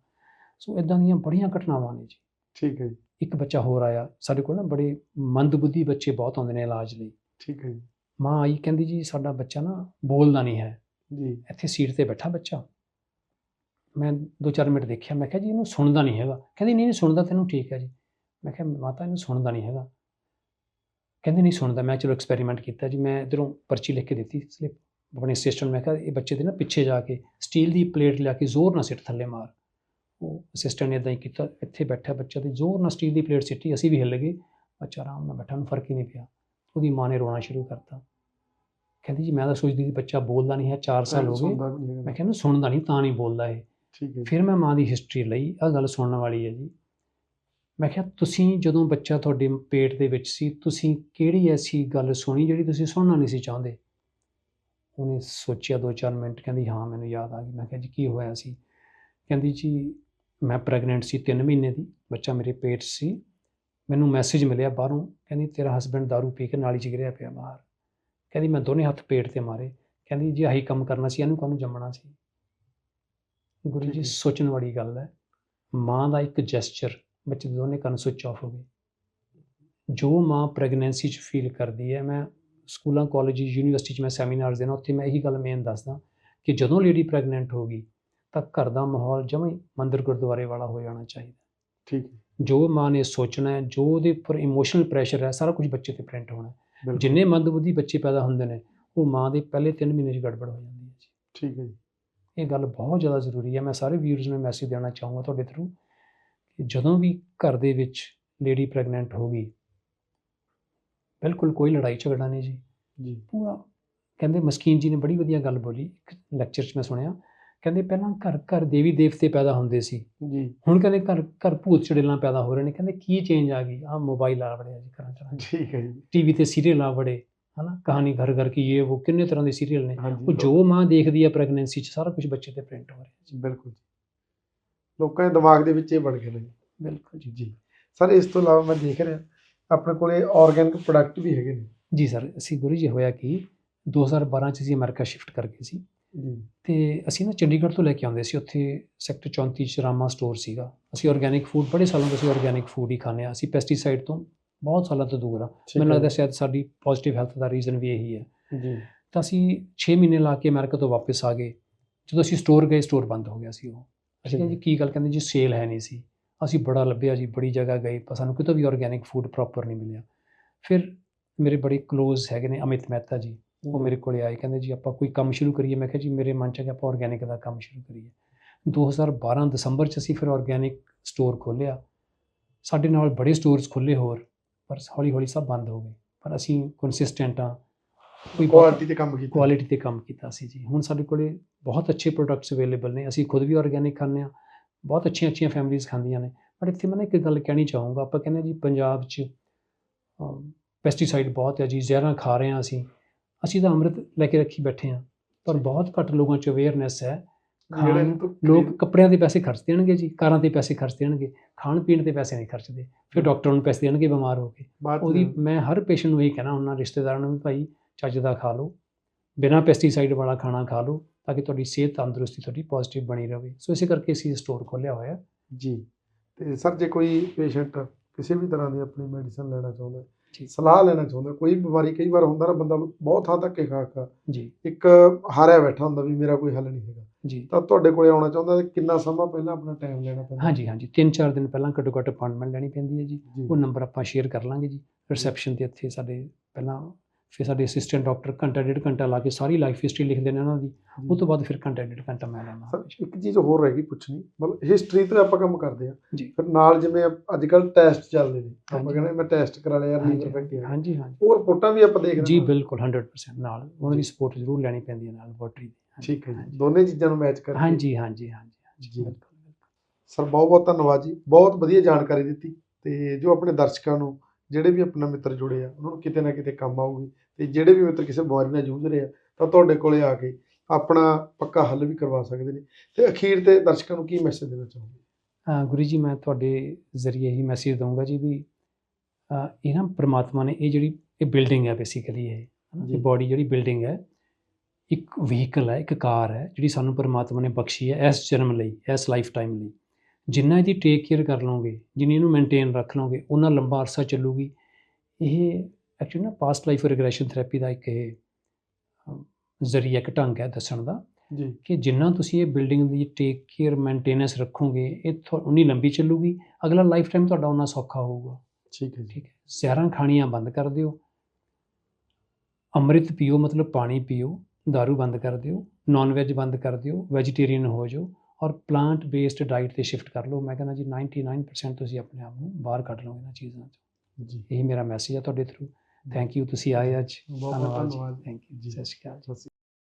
ਸੋ ਇਦਾਂ ਦੀਆਂ ਬੜੀਆਂ ਘਟਨਾਵਾਂ ਨੇ ਜੀ। ਠੀਕ ਹੈ ਜੀ। ਇੱਕ ਬੱਚਾ ਹੋਰ ਆਇਆ ਸਾਡੇ ਕੋਲ ਨਾ ਬੜੇ ਮੰਦਬੁੱਧੀ ਬੱਚੇ ਬਹੁਤ ਆਉਂਦੇ ਨੇ ਇਲਾਜ ਲਈ। ਠੀਕ ਹੈ ਜੀ। ਮਾਂ ਆਈ ਕਹਿੰਦੀ ਜੀ ਸਾਡਾ ਬੱਚਾ ਨਾ ਬੋਲਦਾ ਨਹੀਂ ਹੈ। ਜੀ। ਇੱਥੇ ਸੀਟ ਤੇ ਬੈਠਾ ਬੱਚਾ। ਮੈਂ ਦੋ ਚਾਰ ਮਿੰਟ ਦੇਖਿਆ ਮੈਂ ਕਿਹਾ ਜੀ ਇਹਨੂੰ ਸੁਣਦਾ ਨਹੀਂ ਹੈਗਾ। ਕਹਿੰਦੀ ਨਹੀਂ ਨਹੀਂ ਸੁਣਦਾ ਤੈਨੂੰ ਠੀਕ ਹੈ ਜੀ। ਮੈਂ ਕਿਹਾ ਮਾਤਾ ਇਹਨੂੰ ਸੁਣਦਾ ਨਹੀਂ ਹੈਗਾ। ਕਹਿੰਦੀ ਨਹੀਂ ਸੁਣਦਾ। ਮੈਂ ਚਲੋ ਐਕਸਪੈਰੀਮੈਂਟ ਕੀਤਾ ਜੀ। ਮੈਂ ਇਧਰੋਂ ਪਰਚੀ ਲਿਖ ਕੇ ਦਿੱਤੀ ਸਲਿੱਪ ਆਪਣੇ ਅਸਿਸਟੈਂਟ ਮੈਂ ਕਿਹਾ ਇਹ ਬੱਚੇ ਦੇ ਨਾ ਪਿੱਛੇ ਜਾ ਕੇ ਸਟੀਲ ਦੀ ਪਲੇਟ ਲਿਆ ਕੇ ਜ਼ੋਰ ਨਾਲ ਸਿੱਟ ਥੱਲੇ ਮਾਰ। ਉਹ ਅਸਿਸਟੈਂਟ ਨੇ ਇਦਾਂ ਹੀ ਕੀਤਾ। ਇੱਥੇ ਬੈਠਾ ਬੱਚਾ ਤੇ ਜ਼ੋਰ ਨਾਲ ਸਟੀਲ ਦੀ ਪਲੇਟ ਸਿੱਟੀ। ਅਸੀਂ ਵੀ ਹਿੱਲ ਗਏ। ਬੱਚਾ ਆਰਾਮ ਨਾਲ ਬੈਠਾ ਨੂੰ ਫ਼ਰਕ ਹੀ ਨਹੀਂ ਪਿਆ। ਉਹਦੀ ਮਾਂ ਨੇ ਰੋਣਾ ਸ਼ੁਰੂ ਕਰਤਾ। ਕਹਿੰਦੀ ਜੀ ਮੈਂ ਤਾਂ ਸੋਚਦੀ ਸੀ ਬੱਚਾ ਬੋਲਦਾ ਨਹੀਂ ਹੈ 4 ਸਾਲ ਹੋ ਗਏ। ਮੈਂ ਕਿਹਾ ਇਹਨੂੰ ਸੁਣਦਾ ਨਹੀਂ ਤਾਂ ਨਹੀਂ ਬੋਲਦਾ ਇਹ। ਠੀਕ ਹੈ ਫਿਰ ਮੈਂ ਮਾਂ ਦੀ ਹਿਸਟਰੀ ਲਈ ਆ ਗੱਲ ਸੁਣਨ ਵਾਲੀ ਹੈ ਜੀ। ਮੈਂ ਕਿਹਾ, ਤੁਸੀਂ ਜਦੋਂ ਬੱਚਾ ਤੁਹਾਡੇ ਪੇਟ ਦੇ ਵਿੱਚ ਸੀ, ਤੁਸੀਂ ਕਿਹੜੀ ਐਸੀ ਗੱਲ ਸੁਣੀ ਜਿਹੜੀ ਤੁਸੀਂ ਸੁਣਨਾ ਨਹੀਂ ਸੀ ਚਾਹੁੰਦੇ? ਉਹਨੇ ਸੋਚਿਆ ਦੋ ਚਾਰ ਮਿੰਟ, ਕਹਿੰਦੀ, ਹਾਂ, ਮੈਨੂੰ ਯਾਦ ਆ ਗਈ। ਮੈਂ ਕਿਹਾ, ਜੀ, ਕੀ ਹੋਇਆ ਸੀ? ਕਹਿੰਦੀ, ਜੀ, ਮੈਂ ਪ੍ਰੈਗਨੈਂਟ ਸੀ 3 ਮਹੀਨੇ ਦੀ, ਬੱਚਾ ਮੇਰੇ ਪੇਟ 'ਚ ਸੀ। ਮੈਨੂੰ ਮੈਸੇਜ ਮਿਲਿਆ ਬਾਹਰੋਂ, ਕਹਿੰਦੀ, ਤੇਰਾ ਹਸਬੰਡ दारू ਪੀ ਕੇ ਨਾਲੀ 'ਚ ਗਿਰਿਆ ਪਿਆ ਬਾਹਰ। ਕਹਿੰਦੀ, ਮੈਂ ਦੋਨੇ ਹੱਥ ਪੇਟ ਤੇ ਮਾਰੇ। ਕਹਿੰਦੀ, ਜੀ, ਆਹੀ ਕੰਮ ਕਰਨਾ ਸੀ, ਇਹਨੂੰ ਕਾਹਨੂੰ ਜੰਮਣਾ ਸੀ? ਗੁਰੂ ਜੀ। ਸੋਚਣ ਵਾਲੀ ਗੱਲ ਹੈ। ਮਾਂ ਦਾ ਇੱਕ ਜੈਸਚਰ ਬੱਚੇ ਦੋਨੇ ਕੰਨ ਸੁੱਚ ਆਫ ਹੋ ਗਏ। ਜੋ ਮਾਂ ਪ੍ਰੈਗਨੈਂਸੀ 'ਚ ਫੀਲ ਕਰਦੀ ਹੈ ਮੈਂ ਸਕੂਲਾਂ ਕਾਲਜ ਯੂਨੀਵਰਸਿਟੀ 'ਚ ਮੈਂ ਸੈਮੀਨਾਰਸ ਦੇਣਾ ਉੱਥੇ ਮੈਂ ਇਹੀ ਗੱਲ ਮੇਨ ਦੱਸਦਾ ਕਿ ਜਦੋਂ ਲੇਡੀ ਪ੍ਰੈਗਨੈਂਟ ਹੋ ਗਈ ਤਾਂ ਘਰ ਦਾ ਮਾਹੌਲ ਜਮਾਂ ਮੰਦਿਰ ਗੁਰਦੁਆਰੇ ਵਾਲਾ ਹੋ ਜਾਣਾ ਚਾਹੀਦਾ। ਠੀਕ ਜੋ ਮਾਂ ਨੇ ਸੋਚਣਾ ਹੈ ਜੋ ਉਹਦੇ ਉੱਪਰ ਇਮੋਸ਼ਨਲ ਪ੍ਰੈਸ਼ਰ ਹੈ ਸਾਰਾ ਕੁਝ ਬੱਚੇ ਤੇ ਪ੍ਰਿੰਟ ਹੋਣਾ ਜਿੰਨੇ ਮੰਦਬੁੱਧੀ ਬੱਚੇ ਪੈਦਾ ਹੁੰਦੇ ਨੇ ਉਹ ਮਾਂ ਦੇ ਪਹਿਲੇ 3 ਮਹੀਨੇ 'ਚ ਗੜਬੜ ਹੋ ਜਾਂਦੀ ਹੈ ਜੀ। ਠੀਕ ਹੈ ਜੀ। ਇਹ ਗੱਲ ਬਹੁਤ ਜ਼ਿਆਦਾ ਜ਼ਰੂਰੀ ਹੈ। ਮੈਂ ਸਾਰੇ ਵੀਰਸ ਨੂੰ ਮੈਸੇਜ ਦੇਣਾ ਚਾਹੂੰਗਾ ਤੁਹਾਡੇ ਥਰੂ ਕਿ ਜਦੋਂ ਵੀ ਘਰ ਦੇ ਵਿੱਚ ਲੇਡੀ ਪ੍ਰੈਗਨੈਂਟ ਹੋ ਗਈ ਬਿਲਕੁਲ ਕੋਈ ਲੜਾਈ ਝਗੜਾ ਨਹੀਂ ਜੀ। ਜੀ। ਪੂਰਾ ਕਹਿੰਦੇ ਮਸਕੀਨ ਜੀ ਨੇ ਬੜੀ ਵਧੀਆ ਗੱਲ ਬੋਲੀ ਇੱਕ ਲੈਕਚਰ 'ਚ ਮੈਂ ਸੁਣਿਆ ਕਹਿੰਦੇ ਪਹਿਲਾਂ ਘਰ ਘਰ ਦੇਵੀ ਦੇਵਤੇ ਪੈਦਾ ਹੁੰਦੇ ਸੀ। ਜੀ। ਹੁਣ ਕਹਿੰਦੇ ਘਰ ਘਰ ਭੂਤ ਚੜੇਲਾਂ ਪੈਦਾ ਹੋ ਰਹੇ ਨੇ ਕਹਿੰਦੇ ਕੀ ਚੇਂਜ ਆ ਗਈ? ਆ ਮੋਬਾਈਲ ਆ ਵੜਿਆ ਜੀ ਘਰਾਂ ਚ। ਠੀਕ ਹੈ ਜੀ। ਟੀਵੀ ਤੇ ਸੀਰੀਅਲ ਆ ਵੜੇ। ਹਨਾ? ਕਹਾਣੀ ਘਰ ਘਰ ਕੀ ਇਹ ਉਹ ਕਿੰਨੇ ਤਰ੍ਹਾਂ ਦੇ ਸੀਰੀਅਲ ਨੇ। ਉਹ ਜੋ ਮਾਂ ਦੇਖਦੀ ਹੈ ਪ੍ਰੈਗਨੈਂਸੀ 'ਚ ਸਾਰਾ ਕੁਝ ਬੱਚੇ ਤੇ ਪ੍ਰਿੰਟ ਹੋ ਰਿਹਾ ਜੀ। ਬਿਲਕੁਲ ਜੀ। ਲੋਕਾਂ ਦੇ ਦਿਮਾਗ ਦੇ ਵਿੱਚ ਇਹ ਬਣ ਗਿਆ ਨੇ ਬਿਲਕੁਲ ਜੀ। ਜੀ। ਸਰ ਇਸ ਤੋਂ ਇਲਾਵਾ ਮੈਂ ਦੇਖ ਰਿਹਾ ਆਪਣੇ ਕੋਲੇ ਆਰਗੈਨਿਕ ਪ੍ਰੋਡਕਟ ਵੀ ਹੈਗੇ ਨੇ। ਜੀ ਸਰ ਅਸੀਂ ਗੁਰੂ ਜੀ ਹੋਇਆ ਕਿ 2012 ਚ ਅਸੀਂ ਅਮਰੀਕਾ ਸ਼ਿਫਟ ਕਰ ਗਏ ਸੀ। ਤੇ ਅਸੀਂ ਨਾ ਚੰਡੀਗੜ੍ਹ ਤੋਂ ਲੈ ਕੇ ਆਉਂਦੇ ਸੀ ਉੱਥੇ ਸੈਕਟਰ 34 ਚ ਰਾਮਾ ਸਟੋਰ ਸੀਗਾ। ਅਸੀਂ ਆਰਗੈਨਿਕ ਫੂਡ ਬੜੇ ਸਾਲਾਂ ਤੋਂ ਅਸੀਂ ਆਰਗੈਨਿਕ ਫੂਡ ਹੀ ਖਾਂਦੇ ਹਾਂ। ਅਸੀਂ ਪੈਸਟੀਸਾਈਡ ਤੋਂ ਬਹੁਤ ਸਾਲਾਂ ਤੋਂ ਦੂਰ ਆ। ਮੈਨੂੰ। ਲੱਗਦਾ ਸ਼ਾਇਦ ਸਾਡੀ ਪੋਜ਼ਿਟਿਵ ਹੈਲਥ ਦਾ ਰੀਜ਼ਨ ਵੀ ਇਹੀ ਹੈ। ਜੀ। ਤਾਂ ਅਸੀਂ 6 ਮਹੀਨੇ ਲਾ ਕੇ ਅਮਰੀਕਾ ਤੋਂ ਵਾਪਸ ਆ ਗਏ। ਜਦੋਂ ਅਸੀਂ ਸਟੋਰ ਗਏ ਸਟੋਰ ਬੰਦ ਹੋ ਗਿਆ ਸੀ ਉਹ। ਅਸੀਂ ਕਿਹਾ ਜੀ ਕੀ ਗੱਲ ਕਹਿੰਦੇ ਜੀ ਸੇਲ ਹੈ ਨਹੀਂ ਸੀ। ਅਸੀਂ ਬੜਾ ਲੱਭਿਆ ਜੀ ਬੜੀ ਜਗ੍ਹਾ ਗਏ ਪਰ ਸਾਨੂੰ ਕਿਤੋਂ ਵੀ ਆਰਗੈਨਿਕ ਫੂਡ ਪ੍ਰੋਪਰ ਨਹੀਂ ਮਿਲਿਆ। ਫਿਰ ਮੇਰੇ ਬੜੇ ਕਲੋਜ਼ ਹੈਗੇ ਨੇ ਅਮਿਤ ਮਹਿਤਾ ਜੀ। ਉਹ ਮੇਰੇ ਕੋਲੇ ਆਏ ਕਹਿੰਦੇ ਜੀ ਆਪਾਂ ਕੋਈ ਕੰਮ ਸ਼ੁਰੂ ਕਰੀਏ। ਮੈਂ ਕਿਹਾ ਜੀ ਮੇਰੇ ਮਨ ਚ ਹੈ ਕਿ ਆਪਾਂ ਆਰਗੈਨਿਕ ਦਾ ਕੰਮ ਸ਼ੁਰੂ ਕਰੀਏ। 2012 ਦਸੰਬਰ ਚ ਅਸੀਂ ਫਿਰ ਆਰਗੈਨਿਕ ਸਟੋਰ ਖੋਲ੍ਹਿਆ। ਸਾਡੇ ਨਾਲ ਬੜੇ ਸਟੋਰਸ ਖੁੱਲੇ ਹੋਰ। ਪਰ ਹੌਲੀ ਹੌਲੀ ਸਭ ਬੰਦ ਹੋ ਗਏ। ਪਰ ਅਸੀਂ ਕੰਸਿਸਟੈਂਟ ਆ ਕੋਈ ਕੁਆਲਿਟੀ ਤੇ ਕੰਮ ਕੀਤਾ। ਕੁਆਲਿਟੀ ਤੇ ਕੰਮ ਕੀਤਾ ਸੀ ਜੀ। ਹੁਣ ਸਾਡੇ ਕੋਲੇ ਬਹੁਤ ਅੱਛੇ ਪ੍ਰੋਡਕਟਸ ਅਵੇਲੇਬਲ ਨੇ। ਅਸੀਂ ਖੁਦ ਵੀ ਆਰਗੈਨਿਕ ਖਾਂਦੇ ਹਾਂ। ਬਹੁਤ ਅੱਛੀਆਂ ਅੱਛੀਆਂ ਫੈਮਲੀਆਂ ਖਾਂਦੀਆਂ ਨੇ। ਪਰ ਇੱਥੇ ਮੈਂ ਇੱਕ ਗੱਲ ਕਹਿਣੀ ਚਾਹੂੰਗਾ। ਆਪਾਂ ਕਹਿੰਦੇ ਜੀ ਪੰਜਾਬ 'ਚ ਪੈਸਟੀਸਾਈਡ ਬਹੁਤ ਹੈ ਜੀ। ਜ਼ਹਿਰਾਂ ਖਾ ਰਹੇ ਹਾਂ ਅਸੀਂ। ਅਸੀਂ ਤਾਂ ਅੰਮ੍ਰਿਤ ਲੈ ਕੇ ਰੱਖੀ ਬੈਠੇ ਹਾਂ। ਪਰ ਬਹੁਤ ਘੱਟ ਲੋਕਾਂ 'ਚ ਅਵੇਅਰਨੈਸ ਹੈ। ਲੋਕ ਕੱਪੜਿਆਂ ਦੇ ਪੈਸੇ ਖਰਚ ਦੇਣਗੇ ਜੀ। ਕਾਰਾਂ ਤੇ ਪੈਸੇ ਖਰਚ ਦੇਣਗੇ। ਖਾਣ ਪੀਣ ਤੇ ਪੈਸੇ ਨਹੀਂ ਖਰਚਦੇ। ਫਿਰ ਡਾਕਟਰ ਨੂੰ ਪੈਸੇ ਦੇਣਗੇ ਬਿਮਾਰ ਹੋ ਕੇ। ਉਹਦੀ ਮੈਂ ਹਰ ਪੇਸ਼ੈਂਟ ਨੂੰ ਇਹ ਕਹਿਣਾ ਉਹਨਾਂ ਰਿਸ਼ਤੇਦਾਰਾਂ ਨੂੰ ਵੀ ਭਾਈ ਚੱਜ ਦਾ ਖਾ ਲਓ। ਬਿਨਾਂ ਪੈਸਟੀਸਾਈਡ ਵਾਲਾ ਖਾਣਾ ਖਾ ਲਓ ਤਾਂ ਕਿ ਤੁਹਾਡੀ ਸਿਹਤ ਤੰਦਰੁਸਤੀ ਤੁਹਾਡੀ ਪੋਜ਼ਿਟਿਵ ਬਣੀ ਰਹੇ। ਸੋ ਇਸੇ ਕਰਕੇ ਅਸੀਂ ਸਟੋਰ ਖੋਲ੍ਹਿਆ ਹੋਇਆ। ਜੀ। ਤੇ ਸਰ ਜੇ ਕੋਈ ਪੇਸ਼ੈਂਟ ਕਿਸੇ ਵੀ ਤਰ੍ਹਾਂ ਦੀ ਆਪਣੀ ਮੈਡੀਸਨ ਲੈਣਾ ਚਾਹੁੰਦਾ। ਸਲਾਹ ਲੈਣਾ ਚਾਹੁੰਦਾ ਕੋਈ ਬਿਮਾਰੀ ਕਈ ਵਾਰ ਹੁੰਦਾ ਨਾ ਬੰਦਾ ਬਹੁਤ ਥਾਂ ਧੱਕੇ ਖਾ ਖਾ ਜੀ। ਇੱਕ ਹਾਰਿਆ ਬੈਠਾ ਹੁੰਦਾ ਵੀ ਮੇਰਾ ਕੋਈ ਹੱਲ ਨਹੀਂ ਹੈਗਾ। ਜੀ। ਤਾਂ ਤੁਹਾਡੇ ਕੋਲੇ ਆਉਣਾ ਚਾਹੁੰਦਾ ਤਾਂ ਕਿੰਨਾ ਸਮਾਂ ਪਹਿਲਾਂ ਆਪਣਾ ਟਾਈਮ ਲੈਣਾ ਪੈਂਦਾ? ਹਾਂਜੀ ਹਾਂਜੀ। 3-4 ਦਿਨ ਪਹਿਲਾਂ ਘੱਟੋ ਘੱਟ ਅਪਾਇੰਟਮੈਂਟ ਲੈਣੀ ਪੈਂਦੀ ਹੈ ਜੀ। ਉਹ ਨੰਬਰ ਆਪਾਂ ਸ਼ੇਅਰ ਕਰ ਲਾਂਗੇ ਜੀ। ਰਿਸੈਪਸ਼ਨ ਤੇ ਇੱਥੇ ਸਾਡੇ ਪਹਿਲਾਂ ਫਿਰ ਸਾਡੇ ਅਸਿਸਟੈਂਟ ਡਾਕਟਰ ਘੰਟਾ ਡੇਢ ਘੰਟਾ ਲਾ ਕੇ ਸਾਰੀ ਲਾਈਫ ਹਿਸਟਰੀ ਲਿਖਦੇ ਨੇ ਉਹਨਾਂ ਦੀ। ਉਹ ਤੋਂ ਬਾਅਦ ਫਿਰ ਘੰਟਾ ਡੇਢ ਘੰਟਾ ਮੈਂ ਲੈਣਾ ਸਰ ਇੱਕ ਚੀਜ਼ ਹੋਰ ਰਹਿ ਗਈ ਪੁੱਛਣੀ। ਮਤਲਬ ਹਿਸਟਰੀ ਤੇ ਆਪਾਂ ਕੰਮ ਕਰਦੇ ਆ ਫਿਰ ਨਾਲ ਜਿਵੇਂ ਅੱਜ ਕੱਲ ਟੈਸਟ ਚੱਲਦੇ ਨੇ। ਆਪਾਂ। ਕਹਿੰਦੇ ਮੈਂ ਟੈਸਟ ਕਰਾ ਲਿਆ ਲੀਵਰ ਹੈ ਹਾਂਜੀ ਹਾਂਜੀ। ਉਹ ਰਿਪੋਰਟਾਂ ਵੀ ਆਪਾਂ ਦੇਖਦੇ ਜੀ। ਬਿਲਕੁਲ 100% ਨਾਲ ਉਹਨਾਂ ਦੀ। ਸਪੋਰਟ ਜ਼ਰੂਰ ਲੈਣੀ ਪੈਂਦੀ ਹੈ ਨਾਲ ਲੈਬੋਰਟਰੀ ਦੀ। ਠੀਕ ਹੈ ਜੀ। ਦੋਨੇ ਚੀਜ਼ਾਂ ਨੂੰ ਮੈਚ ਕਰਕੇ ਹਾਂਜੀ ਹਾਂਜੀ ਹਾਂਜੀ ਹਾਂਜੀ ਜੀ। ਬਿਲਕੁਲ। ਸਰ ਬਹੁਤ ਬਹੁਤ ਧੰਨਵਾਦ ਜੀ ਬਹੁਤ ਵਧੀਆ ਜਾਣਕਾਰੀ ਦਿੱਤੀ ਤੇ ਜੋ ਆਪਣੇ ਦਰਸ਼ਕਾਂ ਨੂੰ ਜਿਹੜੇ ਵੀ ਆਪਣਾ ਮਿੱਤਰ ਜੁੜੇ ਆ ਉਹਨਾਂ ਨੂੰ ਕਿਤੇ ਨਾ ਕਿਤੇ ਕੰਮ ਆਊਗੀ ਤੇ ਜਿਹੜੇ ਵੀ ਮਿੱਤਰ ਕਿਸੇ ਬਿਮਾਰੀ ਨਾਲ ਜੂਝ ਰਹੇ ਆ ਤਾਂ ਤੁਹਾਡੇ ਕੋਲੇ ਆ ਕੇ ਆਪਣਾ ਪੱਕਾ ਹੱਲ ਵੀ ਕਰਵਾ ਸਕਦੇ ਨੇ ਤੇ ਅਖੀਰ ਤੇ ਦਰਸ਼ਕਾਂ ਨੂੰ ਕੀ ਮੈਸੇਜ ਦੇਣਾ ਚਾਹੋਗੇ ਗੁਰੂ ਜੀ ਮੈਂ ਤੁਹਾਡੇ ਜ਼ਰੀਏ ਹੀ ਮੈਸੇਜ ਦਊਂਗਾ ਜੀ ਵੀ ਇਹ ਨਾ ਪ੍ਰਮਾਤਮਾ ਨੇ ਇਹ ਜਿਹੜੀ ਇਹ ਬਿਲਡਿੰਗ ਹੈ ਬੇਸਿਕਲੀ। ਇਹ ਬਾਡੀ ਜਿਹੜੀ ਬਿਲਡਿੰਗ ਹੈ ਇੱਕ ਵਹੀਕਲ ਹੈ ਇੱਕ ਕਾਰ ਹੈ ਜਿਹੜੀ ਸਾਨੂੰ ਪ੍ਰਮਾਤਮਾ ਨੇ ਬਖਸ਼ੀ ਹੈ ਇਸ ਜਨਮ ਲਈ ਇਸ ਲਾਈਫ ਟਾਈਮ ਲਈ। ਜਿੰਨਾ ਇਹਦੀ ਟੇਕ ਕੇਅਰ ਕਰ ਲਓਗੇ ਜਿੰਨੀ ਇਹਨੂੰ ਮੇਨਟੇਨ ਰੱਖ ਲਓਗੇ ਉਹਨਾਂ ਲੰਬਾ ਅਰਸਾ ਚੱਲੂਗੀ। ਇਹ ਐਕਚੁਅਲੀ ਨਾ ਪਾਸਟ ਲਾਈਫ ਰਿਗਰੈਸ਼ਨ ਥੈਰੇਪੀ ਦਾ ਇੱਕ ਇਹ ਜ਼ਰੀਆ ਇੱਕ ਢੰਗ ਹੈ ਦੱਸਣ ਦਾ ਜੀ। ਕਿ ਜਿੰਨਾ ਤੁਸੀਂ ਇਹ ਬਿਲਡਿੰਗ ਦੀ ਟੇਕ ਕੇਅਰ ਮੇਨਟੇਨੈਂਸ ਰੱਖੋਗੇ ਇਹ ਉਨੀ ਲੰਬੀ ਚੱਲੂਗੀ। ਅਗਲਾ ਲਾਈਫ ਟਾਈਮ ਤੁਹਾਡਾ ਉਨਾ ਸੌਖਾ ਹੋਊਗਾ। ਠੀਕ ਹੈ ਠੀਕ ਹੈ। ਜ਼ਹਿਰਾਂ ਖਾਣੀਆਂ ਬੰਦ ਕਰ ਦਿਓ। ਅੰਮ੍ਰਿਤ ਪੀਓ ਮਤਲਬ ਪਾਣੀ ਪੀਓ। दारू ਬੰਦ ਕਰ ਦਿਓ ਨਾਨ ਵੈਜ ਬੰਦ ਕਰ ਦਿਓ ਵੈਜੀਟੇਰੀਅਨ ਹੋ ਜਾਓ ਔਰ ਪਲਾਂਟ ਬੇਸਡ ਡਾਈਟ ਤੇ ਸ਼ਿਫਟ ਕਰ ਲਓ ਮੈਂ ਕਹਿੰਦਾ ਜੀ 99% ਤੁਸੀਂ ਆਪਣੇ ਆਪ ਨੂੰ ਬਾਹਰ ਕੱਢ ਲਓਗੇ ਇਹਨਾਂ ਚੀਜ਼ਾਂ ਤੋਂ ਜੀ ਇਹੀ ਮੇਰਾ ਮੈਸੇਜ ਹੈ ਤੁਹਾਡੇ ਥਰੂ ਥੈਂਕ ਯੂ ਤੁਸੀਂ ਆਏ ਅੱਜ ਬਹੁਤ ਬਹੁਤ ਧੰਨਵਾਦ ਥੈਂਕ ਯੂ ਜੀ। ਸਤਿ ਸ਼੍ਰੀ ਅਕਾਲ